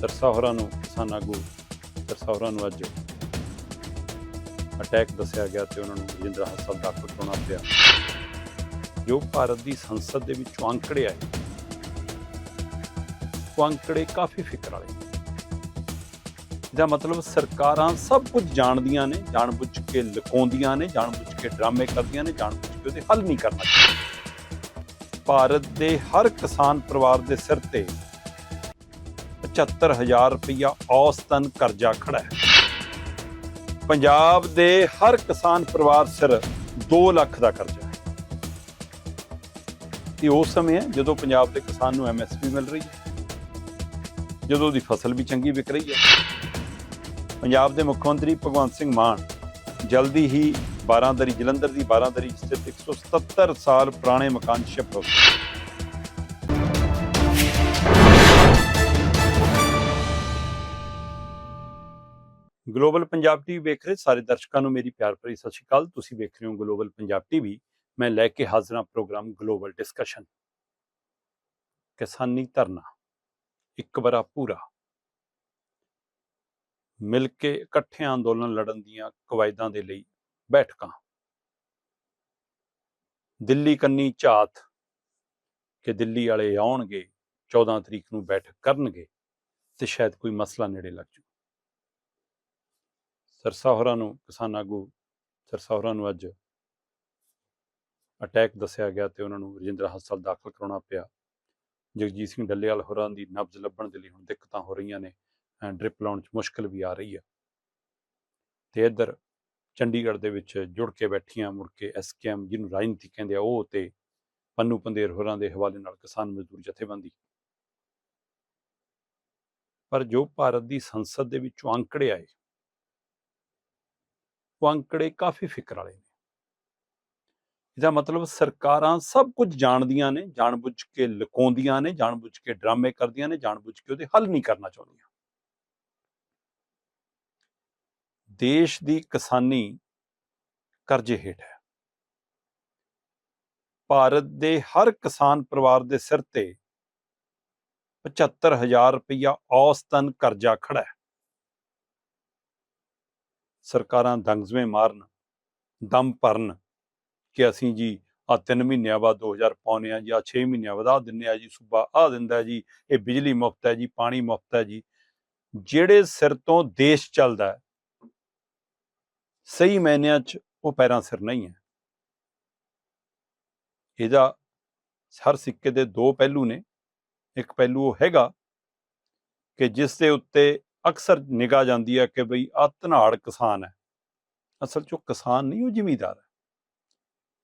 ਸਰਸਾ ਹੋਰਾਂ ਨੂੰ ਕਿਸਾਨ ਆਗੂ ਸਰਸਾ ਹੋਰਾਂ ਨੂੰ ਅੱਜ ਅਟੈਕ ਦੱਸਿਆ ਗਿਆ ਤੇ ਉਹਨਾਂ ਨੂੰ ਰਜਿੰਦਰ ਹਸਪਤਾਲ ਦਾਖਲ ਕਰਾਉਣਾ ਪਿਆ। ਜੋ ਭਾਰਤ ਦੀ ਸੰਸਦ ਦੇ ਵਿੱਚੋਂ ਅੰਕੜੇ ਆਏ। ਉਹ ਅੰਕੜੇ ਕਾਫੀ ਫਿਕਰ ਵਾਲੇ। ਦਾ ਮਤਲਬ ਸਰਕਾਰਾਂ ਸਭ ਕੁਝ ਜਾਣਦੀਆਂ ਨੇ, ਜਾਣਬੁੱਝ ਕੇ ਲੁਕਾਉਂਦੀਆਂ ਨੇ, ਜਾਣਬੁੱਝ ਕੇ ਡਰਾਮੇ ਕਰਦੀਆਂ ਨੇ, ਜਾਣਬੁੱਝ ਕੇ ਉਹਦੇ ਹੱਲ ਨਹੀਂ ਕਰਨਾ ਚਾਹੁੰਦੀਆਂ ਭਾਰਤ ਦੇ ਹਰ ਕਿਸਾਨ ਪਰਿਵਾਰ ਦੇ ਸਿਰ ਤੇ 75000 ਰੁਪਇਆ ਔਸਤਨ ਕਰਜ਼ਾ ਖੜਾ ਹੈ। ਪੰਜਾਬ ਦੇ ਹਰ ਕਿਸਾਨ ਪਰਿਵਾਰ ਸਿਰ 2 ਲੱਖ ਦਾ ਕਰਜ਼ਾ ਹੈ। ਇਹ ਉਹ ਸਮੇਂ ਹੈ ਜਦੋਂ ਪੰਜਾਬ ਦੇ ਕਿਸਾਨ ਨੂੰ ਐਮਐਸਪੀ ਮਿਲ ਰਹੀ ਹੈ, ਜਦੋਂ ਉਹਦੀ ਫਸਲ ਵੀ ਚੰਗੀ ਵਿਕ ਰਹੀ ਹੈ, ਪੰਜਾਬ ਦੇ ਮੁੱਖ ਮੰਤਰੀ ਭਗਵੰਤ ਸਿੰਘ ਮਾਨ ਜਲਦੀ ਹੀ 12ਦਰੀ ਜਲੰਧਰ ਦੀ 12ਦਰੀ ਸਥਿਤ 177 ਸਾਲ ਪੁਰਾਣੇ ਮਕਾਨ ਸ਼ਿਫਟ ਹੋ ਗਏ। ਗਲੋਬਲ ਪੰਜਾਬ ਟੀਵੀ ਵੇਖ ਰਹੇ ਸਾਰੇ ਦਰਸ਼ਕਾਂ ਨੂੰ ਮੇਰੀ ਪਿਆਰ ਭਰੀ ਸਤਿ ਸ਼੍ਰੀ ਅਕਾਲ। ਤੁਸੀਂ ਵੇਖ ਰਹੇ ਹੋ ਗਲੋਬਲ ਪੰਜਾਬ ਟੀਵੀ ਮੈਂ ਲੈ ਕੇ ਹਾਜ਼ਰ ਹਾਂ ਪ੍ਰੋਗਰਾਮ ਗਲੋਬਲ ਡਿਸਕਸ਼ਨ ਕਿਸਾਨੀ ਧਰਨਾ, ਇੱਕ ਵਾਰਾ ਪੂਰਾ। ਮਿਲ ਕੇ ਇਕੱਠੇ ਅੰਦੋਲਨ ਲੜਨ ਦੀਆਂ ਕਵਾਇਦਾਂ ਦੇ ਲਈ ਬੈਠਕਾਂ। ਦਿੱਲੀ ਕੰਨੀ ਝਾਤ, ਕਿ ਦਿੱਲੀ ਵਾਲੇ ਆਉਣਗੇ 14 ਤਰੀਕ ਨੂੰ ਬੈਠਕ ਕਰਨਗੇ, ਤੇ ਸ਼ਾਇਦ ਕੋਈ ਮਸਲਾ ਨੇੜੇ ਲੱਗ ਜੂ। ਸਰਸਾ ਹੋਰਾਂ ਨੂੰ, ਕਿਸਾਨ ਆਗੂ ਸਰਸਾ ਹੋਰਾਂ ਨੂੰ ਅੱਜ ਅਟੈਕ ਦੱਸਿਆ ਗਿਆ ਤੇ ਉਹਨਾਂ ਨੂੰ ਰਜਿੰਦਰਾ ਹਸਪਤਾਲ ਦਾਖਲ ਕਰਾਉਣਾ ਪਿਆ। ਜਗਜੀਤ ਸਿੰਘ ਡੱਲੇਵਾਲ ਹੋਰਾਂ ਦੀ ਨਬਜ਼ ਲੱਭਣ ਦੇ ਲਈ ਹੁਣ ਦਿੱਕਤਾਂ ਹੋ ਰਹੀਆਂ ਨੇ ਡ੍ਰਿਪ ਲਾਉਣ 'ਚ ਮੁਸ਼ਕਲ ਵੀ ਆ ਰਹੀ ਹੈ। ਤੇ ਇੱਧਰ ਚੰਡੀਗੜ੍ਹ ਦੇ ਵਿੱਚ ਜੁੜ ਕੇ ਬੈਠੀਆਂ ਮੁੜ ਕੇ ਐਸਕੇਐਮ ਜਿਹਨੂੰ ਰਾਜਨੀਤੀ ਕਹਿੰਦੇ ਆ, ਉਹ ਤੇ ਪੰਨੂ ਪੰਦੇਰ ਹੋਰਾਂ ਦੇ ਹਵਾਲੇ ਨਾਲ ਕਿਸਾਨ ਮਜ਼ਦੂਰ ਜਥੇਬੰਦੀ। ਪਰ ਜੋ ਭਾਰਤ ਦੀ ਸੰਸਦ ਦੇ ਵਿੱਚੋਂ ਅੰਕੜੇ ਆਏ ਉਹ ਅੰਕੜੇ ਕਾਫੀ ਫਿਕਰ ਵਾਲੇ ਨੇ। ਇਹਦਾ ਮਤਲਬ ਸਰਕਾਰਾਂ ਸਭ ਕੁਝ ਜਾਣਦੀਆਂ ਨੇ, ਜਾਣਬੁੱਝ ਕੇ ਲੁਕਾਉਂਦੀਆਂ ਨੇ, ਜਾਣਬੁੱਝ ਕੇ ਡਰਾਮੇ ਕਰਦੀਆਂ ਨੇ, ਜਾਣਬੁੱਝ ਕੇ ਉਹਦੇ ਹੱਲ ਨਹੀਂ ਕਰਨਾ ਚਾਹੁੰਦੀਆਂ। ਦੇਸ਼ ਦੀ ਕਿਸਾਨੀ ਕਰਜ਼ੇ ਹੇਠ ਹੈ। ਭਾਰਤ ਦੇ ਹਰ ਕਿਸਾਨ ਪਰਿਵਾਰ ਦੇ ਸਿਰ ਤੇ 75000 ਰੁਪਇਆ ਔਸਤਨ ਕਰਜ਼ਾ ਖੜਾ ਹੈ। ਸਰਕਾਰਾਂ ਦੰਗਜ਼ਵੇਂ ਮਾਰਨ, ਦਮ ਭਰਨ ਕਿ ਅਸੀਂ ਜੀ ਆ 3 ਮਹੀਨਿਆਂ ਬਾਅਦ 2000 ਪਾਉਨੇ ਆ ਜਾਂ 6 ਮਹੀਨਿਆਂ ਬਾਅਦ ਆ ਦਿੰਨੇ ਆ ਜੀ, ਸੂਬਾ ਆ ਦਿੰਦਾ ਜੀ, ਇਹ ਬਿਜਲੀ ਮੁਫਤ ਹੈ ਜੀ, ਪਾਣੀ ਮੁਫਤ ਹੈ ਜੀ। ਜਿਹੜੇ ਸਿਰ ਤੋਂ ਦੇਸ਼ ਚੱਲਦਾ ਸਹੀ ਮਾਇਨਿਆਂ 'ਚ ਉਹ ਪੈਰਾਂ ਸਿਰ ਨਹੀਂ ਹੈ। ਇਹਦਾ ਹਰ ਸਿੱਕੇ ਦੇ ਦੋ ਪਹਿਲੂ ਨੇ। ਇੱਕ ਪਹਿਲੂ ਉਹ ਹੈਗਾ ਕਿ ਜਿਸ ਦੇ ਉੱਤੇ ਅਕਸਰ ਨਿਗਾਹ ਜਾਂਦੀ ਹੈ ਕਿ ਬਈ ਆ ਧਨਾੜ ਕਿਸਾਨ ਹੈ। ਅਸਲ 'ਚ ਉਹ ਕਿਸਾਨ ਨਹੀਂ, ਉਹ ਜ਼ਿਮੀਦਾਰ ਹੈ।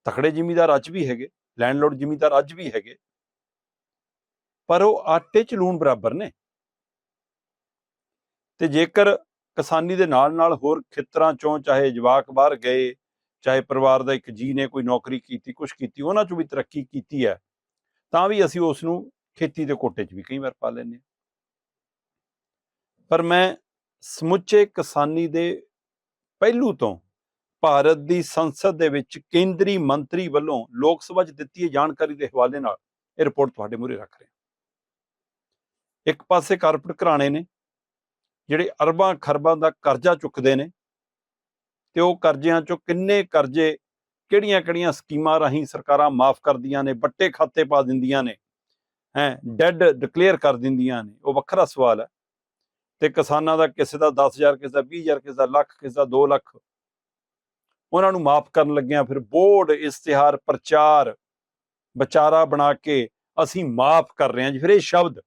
ਤਕੜੇ ਜ਼ਿਮੀਦਾਰ ਅੱਜ ਵੀ ਹੈਗੇ ਲੈਂਡਲੋਰਡ ਜ਼ਿਮੀਦਾਰ ਅੱਜ ਵੀ ਹੈਗੇ। ਪਰ ਉਹ ਆਟੇ 'ਚ ਲੂਣ ਬਰਾਬਰ ਨੇ। ਤੇ ਜੇਕਰ ਕਿਸਾਨੀ ਦੇ ਨਾਲ ਨਾਲ ਹੋਰ ਖੇਤਰਾਂ ਚੋਂ ਚਾਹੇ ਜਵਾਕ ਬਾਹਰ ਗਏ, ਚਾਹੇ ਪਰਿਵਾਰ ਦਾ ਇੱਕ ਜੀ ਨੇ ਕੋਈ ਨੌਕਰੀ ਕੀਤੀ ਕੁਝ ਕੀਤੀ, ਉਹਨਾਂ ਚੋਂ ਵੀ ਤਰੱਕੀ ਕੀਤੀ ਹੈ, ਤਾਂ ਵੀ ਅਸੀਂ ਉਸ ਨੂੰ ਖੇਤੀ ਦੇ ਕੋਟੇ 'ਚ ਵੀ ਕਈ ਵਾਰ ਪਾ ਲੈਂਦੇ ਹਾਂ। ਪਰ ਮੈਂ ਸਮੁੱਚੇ ਕਿਸਾਨੀ ਦੇ ਪਹਿਲੂ ਤੋਂ ਭਾਰਤ ਦੀ ਸੰਸਦ ਦੇ ਵਿੱਚ ਕੇਂਦਰੀ ਮੰਤਰੀ ਵੱਲੋਂ ਲੋਕ ਸਭਾ 'ਚ ਦਿੱਤੀ ਜਾਣਕਾਰੀ ਦੇ ਹਵਾਲੇ ਨਾਲ ਇਹ ਰਿਪੋਰਟ ਤੁਹਾਡੇ ਮੂਹਰੇ ਰੱਖ ਰਿਹਾ। ਇੱਕ ਪਾਸੇ ਕਾਰਪੋਰੇਟ ਘਰਾਣੇ ਨੇ, ਜਿਹੜੇ ਅਰਬਾਂ ਖਰਬਾਂ ਦਾ ਕਰਜ਼ਾ ਚੁੱਕਦੇ ਨੇ ਤੇ ਉਹ ਕਰਜ਼ਿਆਂ ਚੋਂ ਕਿੰਨੇ ਕਰਜ਼ੇ, ਕਿਹੜੀਆਂ-ਕਿਹੜੀਆਂ ਸਕੀਮਾਂ ਰਾਹੀਂ ਸਰਕਾਰਾਂ ਮਾਫ ਕਰਦੀਆਂ ਨੇ ਬੱਟੇ ਖਾਤੇ ਪਾ ਦਿੰਦੀਆਂ ਨੇ, ਹੈ, ਡੈਡ ਡਿਕਲੇਅਰ ਕਰ ਦਿੰਦੀਆਂ ਨੇ, ਉਹ ਵੱਖਰਾ ਸਵਾਲ ਹੈ। ਤੇ ਕਿਸਾਨਾਂ ਦਾ ਕਿਸੇ ਦਾ 10000 ਕਿਸੇ ਦਾ 20000 ਕਿਸੇ ਦਾ ਲੱਖ, ਕਿਸੇ ਦਾ 2 ਲੱਖ। ਉਹਨਾਂ ਨੂੰ ਮਾਫ ਕਰਨ ਲੱਗਿਆਂ ਫਿਰ ਬੋਰਡ ਇਸ਼ਤਿਹਾਰ, ਪ੍ਰਚਾਰ, ਵਿਚਾਰਾ ਬਣਾ ਕੇ ਅਸੀਂ ਮਾਫ ਕਰ ਰਹੇ ਹਾਂ ਜੀ। ਫਿਰ ਇਹ ਸ਼ਬਦ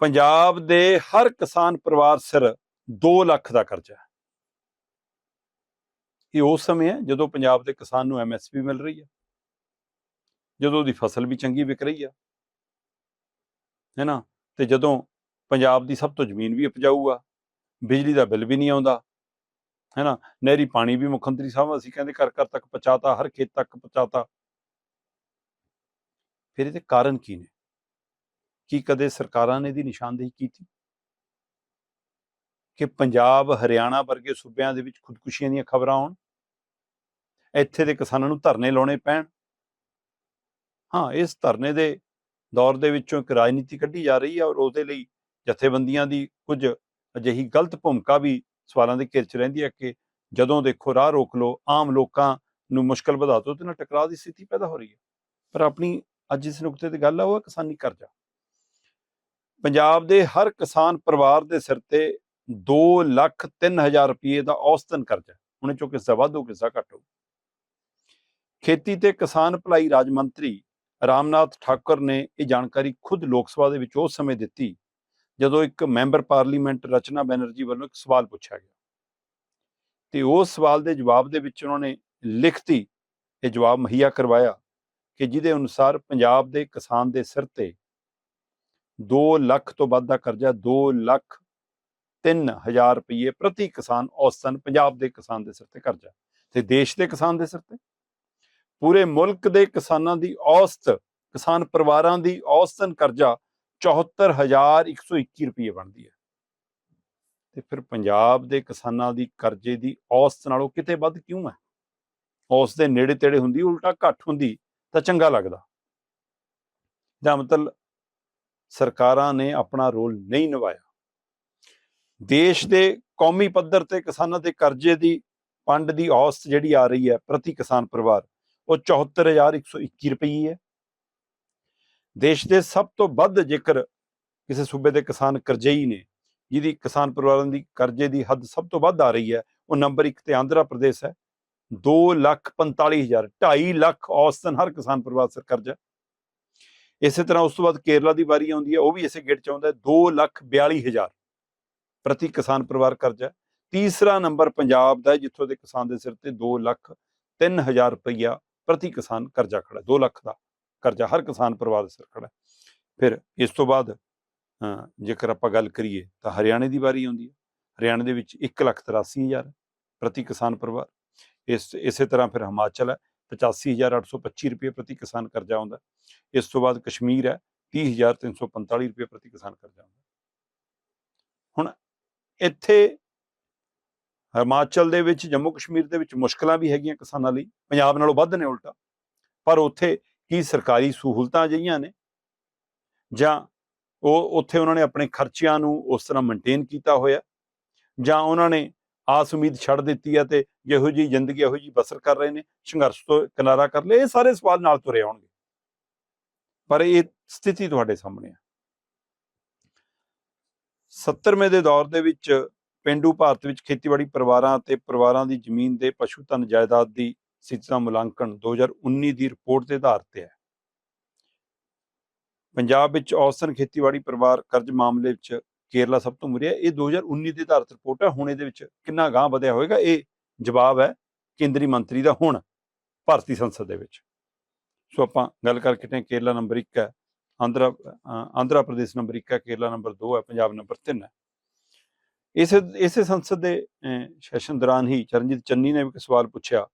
ਪੰਜਾਬ ਦੇ ਹਰ ਕਿਸਾਨ ਪਰਿਵਾਰ ਸਿਰ 2 ਲੱਖ ਦਾ ਕਰਜ਼ਾ ਹੈ। ਇਹ ਉਸ ਸਮੇਂ ਹੈ ਜਦੋਂ ਪੰਜਾਬ ਦੇ ਕਿਸਾਨ ਨੂੰ ਐਮਐਸਪੀ ਮਿਲ ਰਹੀ ਹੈ। ਜਦੋਂ ਦੀ ਫਸਲ ਵੀ ਚੰਗੀ ਵਿਕ ਰਹੀ ਹੈ। ਹੈ ਨਾ? ਤੇ ਜਦੋਂ ਪੰਜਾਬ ਦੀ ਸਭ ਤੋਂ ਜ਼ਮੀਨ ਵੀ ਉਪਜਾਊ ਆ ਬਿਜਲੀ ਦਾ ਬਿੱਲ ਵੀ ਨਹੀਂ ਆਉਂਦਾ, ਹੈ ਨਾ? ਨਹਿਰੀ ਪਾਣੀ ਵੀ ਮੁੱਖ ਮੰਤਰੀ ਸਾਹਿਬ ਅਸੀਂ ਕਹਿੰਦੇ ਘਰ ਘਰ ਤੱਕ ਪਹੁੰਚਾਤਾ, ਹਰ ਖੇਤ ਤੱਕ ਪਹੁੰਚਾਤਾ। ਫਿਰ ਇਹਦੇ ਕਾਰਨ ਕੀ ਨੇ? ਕੀ ਕਦੇ ਸਰਕਾਰਾਂ ਨੇ ਦੀ ਨਿਸ਼ਾਨਦੇਹੀ ਕੀਤੀ? ਕਿ ਪੰਜਾਬ ਹਰਿਆਣਾ ਵਰਗੇ ਸੂਬਿਆਂ ਦੇ ਵਿੱਚ ਖੁਦਕੁਸ਼ੀਆਂ ਦੀਆਂ ਖਬਰਾਂ ਆਉਣ? ਇੱਥੇ ਦੇ ਕਿਸਾਨਾਂ ਨੂੰ ਧਰਨੇ ਲਾਉਣੇ ਪੈਣ? ਹਾਂ, ਇਸ ਧਰਨੇ ਦੇ ਦੌਰ ਦੇ ਵਿੱਚੋਂ ਇੱਕ ਰਾਜਨੀਤੀ ਕੱਢੀ ਜਾ ਰਹੀ ਹੈ ਔਰ ਉਹਦੇ ਲਈ ਜਥੇਬੰਦੀਆਂ ਦੀ ਕੁਝ ਅਜਿਹੀ ਗਲਤ ਭੂਮਿਕਾ ਵੀ ਸਵਾਲਾਂ ਦੇ ਘੇਰ 'ਚ ਰਹਿੰਦੀ ਹੈ ਕਿ ਜਦੋਂ ਦੇਖੋ ਰਾਹ ਰੋਕ ਲਓ, ਆਮ ਲੋਕਾਂ ਨੂੰ ਮੁਸ਼ਕਲ ਵਧਾ ਦਿਓ ਤੇ ਨਾਲ ਟਕਰਾਅ ਦੀ ਸਥਿਤੀ ਪੈਦਾ ਹੋ ਰਹੀ ਹੈ ਪਰ ਆਪਣੀ ਅੱਜ ਇਸ ਨੁਕਤੇ ਤੇ ਗੱਲ ਆ, ਉਹ ਹੈ ਕਿਸਾਨੀ ਕਰਜ਼ਾ। ਪੰਜਾਬ ਦੇ ਹਰ ਕਿਸਾਨ ਪਰਿਵਾਰ ਦੇ ਸਿਰ ਤੇ 2 ਲੱਖ 3000 ਰੁਪਏ ਦਾ ਔਸਤਨ ਕਰਜ਼ਾ ਹੈ। ਉਹਨੇ ਚੋਂ ਕਿਸੇ ਦਾ ਵੱਧ ਹੋ ਘੱਟ ਹੋ ਖੇਤੀ ਤੇ ਕਿਸਾਨ ਭਲਾਈ ਰਾਜ ਮੰਤਰੀ ਰਾਮਨਾਥ ਠਾਕੁਰ ਨੇ ਇਹ ਜਾਣਕਾਰੀ ਖੁਦ ਲੋਕ ਸਭਾ ਦੇ ਵਿੱਚ ਉਸ ਸਮੇਂ ਦਿੱਤੀ, ਜਦੋਂ ਇੱਕ ਮੈਂਬਰ ਪਾਰਲੀਮੈਂਟ ਰਚਨਾ ਬੈਨਰਜੀ ਵੱਲੋਂ ਇੱਕ ਸਵਾਲ ਪੁੱਛਿਆ ਗਿਆ। ਤੇ ਉਸ ਸਵਾਲ ਦੇ ਜਵਾਬ ਦੇ ਵਿੱਚ ਉਹਨਾਂ ਨੇ ਲਿਖਤੀ, ਇਹ ਜਵਾਬ ਮੁਹੱਈਆ ਕਰਵਾਇਆ ਕਿ ਜਿਹਦੇ ਅਨੁਸਾਰ ਪੰਜਾਬ ਦੇ ਕਿਸਾਨ ਦੇ ਸਿਰ ਤੇ 2 ਲੱਖ ਤੋਂ ਵੱਧ ਦਾ ਕਰਜ਼ਾ 2 ਲੱਖ 3000 ਰੁਪਏ ਪ੍ਰਤੀ ਕਿਸਾਨ ਔਸਤਨ ਪੰਜਾਬ ਦੇ ਕਿਸਾਨ ਦੇ ਸਿਰ ਤੇ ਕਰਜ਼ਾ ਤੇ ਦੇਸ਼ ਦੇ ਕਿਸਾਨ ਦੇ ਸਿਰ ਤੇ। ਪੂਰੇ ਮੁਲਕ ਦੇ ਕਿਸਾਨਾਂ ਦੀ ਔਸਤ, ਕਿਸਾਨ ਪਰਿਵਾਰਾਂ ਦੀ ਔਸਤਨ ਕਰਜ਼ਾ 74121 ਰੁਪਏ ਬਣਦੀ ਹੈ। ਤੇ ਫਿਰ ਪੰਜਾਬ ਦੇ ਕਿਸਾਨਾਂ ਦੀ ਕਰਜ਼ੇ ਦੀ ਔਸਤ ਨਾਲੋਂ ਕਿਤੇ ਵੱਧ ਕਿਉਂ ਹੈ? ਔਸਤ ਦੇ ਨੇੜੇ ਤੇੜੇ ਹੁੰਦੀ, ਉਲਟਾ ਘੱਟ ਹੁੰਦੀ ਤਾਂ ਚੰਗਾ ਲੱਗਦਾ। ਦਾ ਮਤਲਬ ਸਰਕਾਰਾਂ ਨੇ ਆਪਣਾ ਰੋਲ ਨਹੀਂ ਨਿਭਾਇਆ। ਦੇਸ਼ ਦੇ ਕੌਮੀ ਪੱਧਰ ਤੇ ਕਿਸਾਨਾਂ ਦੇ ਕਰਜ਼ੇ ਦੀ ਪੰਡ ਦੀ ਔਸਤ ਜਿਹੜੀ ਆ ਰਹੀ ਹੈ ਪ੍ਰਤੀ ਕਿਸਾਨ ਪਰਿਵਾਰ ਉਹ 74121 ਰੁਪਏ ਹੈ। ਦੇਸ਼ ਦੇ ਸਭ ਤੋਂ ਵੱਧ ਜੇਕਰ ਕਿਸੇ ਸੂਬੇ ਦੇ ਕਿਸਾਨ ਕਰਜ਼ਈ ਨੇ, ਜਿਹਦੀ ਕਿਸਾਨ ਪਰਿਵਾਰਾਂ ਦੀ ਕਰਜ਼ੇ ਦੀ ਹੱਦ ਸਭ ਤੋਂ ਵੱਧ ਆ ਰਹੀ ਹੈ, ਉਹ ਨੰਬਰ 1 ਤੇ ਆਂਧਰਾ ਪ੍ਰਦੇਸ਼ ਹੈ। 2 ਲੱਖ 45000 2.5 ਲੱਖ ਔਸਤਨ ਹਰ ਕਿਸਾਨ ਪਰਿਵਾਰ ਸਿਰ ਕਰਜ਼ਾ। ਇਸੇ ਤਰ੍ਹਾਂ ਉਸ ਤੋਂ ਬਾਅਦ ਕੇਰਲਾ ਦੀ ਵਾਰੀ ਆਉਂਦੀ ਹੈ, ਉਹ ਵੀ ਇਸੇ ਗੇਟ ਚ ਆਉਂਦਾ ਹੈ 2 ਲੱਖ 42000 ਪ੍ਰਤੀ ਕਿਸਾਨ ਪਰਿਵਾਰ ਕਰਜ਼ਾ ਤੀਸਰਾ ਨੰਬਰ ਪੰਜਾਬ ਦਾ ਜਿੱਥੋਂ ਦੇ ਕਿਸਾਨ ਦੇ ਸਿਰ ਤੇ 2 ਲੱਖ 3000 ਰੁਪਈਆ ਪ੍ਰਤੀ ਕਿਸਾਨ ਕਰਜ਼ਾ ਖੜਾ 2 ਲੱਖ ਦਾ ਕਰਜ਼ਾ ਹਰ ਕਿਸਾਨ ਪਰਿਵਾਰ ਦੇ ਸਿਰ ਖੜਾ ਫਿਰ ਇਸ ਤੋਂ ਬਾਅਦ ਜੇਕਰ ਆਪਾਂ ਗੱਲ ਕਰੀਏ ਤਾਂ ਹਰਿਆਣੇ ਦੀ ਵਾਰੀ ਆਉਂਦੀ ਹੈ। ਹਰਿਆਣੇ ਦੇ ਵਿੱਚ 1 ਲੱਖ 83000 ਪ੍ਰਤੀ ਕਿਸਾਨ ਪਰਿਵਾਰ। ਇਸ, ਇਸੇ ਤਰ੍ਹਾਂ ਫਿਰ ਹਿਮਾਚਲ ਹੈ 85825 ਰੁਪਏ ਪ੍ਰਤੀ ਕਿਸਾਨ ਕਰਜ਼ਾ ਆਉਂਦਾ ਇਸ ਤੋਂ ਬਾਅਦ ਕਸ਼ਮੀਰ ਹੈ 30345 ਰੁਪਏ ਪ੍ਰਤੀ ਕਿਸਾਨ ਕਰਜ਼ਾ ਆਉਂਦਾ ਹੁਣ ਇੱਥੇ ਹਿਮਾਚਲ ਦੇ ਵਿੱਚ, ਜੰਮੂ ਕਸ਼ਮੀਰ ਦੇ ਵਿੱਚ ਮੁਸ਼ਕਲਾਂ ਵੀ ਹੈਗੀਆਂ ਕਿਸਾਨਾਂ ਲਈ। ਪੰਜਾਬ ਨਾਲੋਂ ਵੱਧ ਨੇ ਉਲਟਾ। ਪਰ ਉੱਥੇ ਕੀ ਸਰਕਾਰੀ ਸਹੂਲਤਾਂ ਅਜਿਹੀਆਂ ਨੇ? ਜਾਂ ਉਹ ਉੱਥੇ ਉਹਨਾਂ ਨੇ ਆਪਣੇ ਖਰਚਿਆਂ ਨੂੰ ਉਸ ਤਰ੍ਹਾਂ ਮੇਨਟੇਨ ਕੀਤਾ ਹੋਇਆ? ਜਾਂ ਉਹਨਾਂ ਨੇ ਆਸ ਉਮੀਦ ਛੱਡ ਦਿੱਤੀ ਹੈ ਤੇ ਜਿਹੋ ਜੀ ਜ਼ਿੰਦਗੀ, ਇਹੋ ਜੀ ਬਸਰ ਕਰ ਰਹੇ ਨੇ, ਸੰਘਰਸ਼ ਤੋਂ ਕਿਨਾਰਾ ਕਰ ਲਏ? ਇਹ ਸਾਰੇ ਸਵਾਲ ਨਾਲ ਤੁਰੇ ਆਉਣਗੇ। ਪਰ ਇਹ ਸਥਿਤੀ ਤੁਹਾਡੇ ਸਾਹਮਣੇ ਆ। 70ਵੇਂ ਦੇ ਦੌਰ ਦੇ ਵਿੱਚ ਪਿੰਡੂ ਭਾਰਤ ਵਿੱਚ ਖੇਤੀਬਾੜੀ ਪਰਿਵਾਰਾਂ ਅਤੇ ਪਰਿਵਾਰਾਂ ਦੀ ਜ਼ਮੀਨ ਦੇ ਪਸ਼ੂ ਧਨ ਜਾਇਦਾਦ ਦੀ ਸਥਿਤੀ ਦਾ ਮੁਲਾਂਕਣ 2019 ਦੀ ਰਿਪੋਰਟ ਦੇ ਆਧਾਰ ਤੇ ਹੈ। ਪੰਜਾਬ ਵਿੱਚ ਔਸਤਨ ਖੇਤੀਬਾੜੀ ਪਰਿਵਾਰ ਕਰਜ਼ ਮਾਮਲੇ ਵਿੱਚ ਕੇਰਲਾ ਸਭ ਤੋਂ ਮੁਰਿਆ ਇਹ 2019 ਦੀ ਆਧਾਰਿਤ ਰਿਪੋਰਟ ਹੈ। ਹੁਣ ਇਹਦੇ ਵਿੱਚ ਕਿੰਨਾ ਗਾਂ ਵਧਿਆ ਹੋਏਗਾ ਇਹ ਜਵਾਬ ਹੈ ਕੇਂਦਰੀ ਮੰਤਰੀ ਦਾ ਹੁਣ ਭਾਰਤੀ ਸੰਸਦ ਦੇ ਵਿੱਚ। ਸੋ ਆਪਾਂ ਗੱਲ ਕਰਕੇ ਤੇ ਕੇਰਲਾ ਨੰਬਰ 1 ਹੈ, ਆਂਧਰਾ ਆਂਧਰਾ ਪ੍ਰਦੇਸ਼ ਨੰਬਰ 1 ਹੈ, ਕੇਰਲਾ ਨੰਬਰ 2 ਹੈ, ਪੰਜਾਬ ਨੰਬਰ 3 ਹੈ। ਇਸੇ ਇਸੇ ਸੰਸਦ ਦੇ ਸੈਸ਼ਨ ਦੌਰਾਨ ਹੀ ਚਰਨਜੀਤ ਚੰਨੀ ਨੇ ਵੀ ਇੱਕ ਸਵਾਲ ਪੁੱਛਿਆ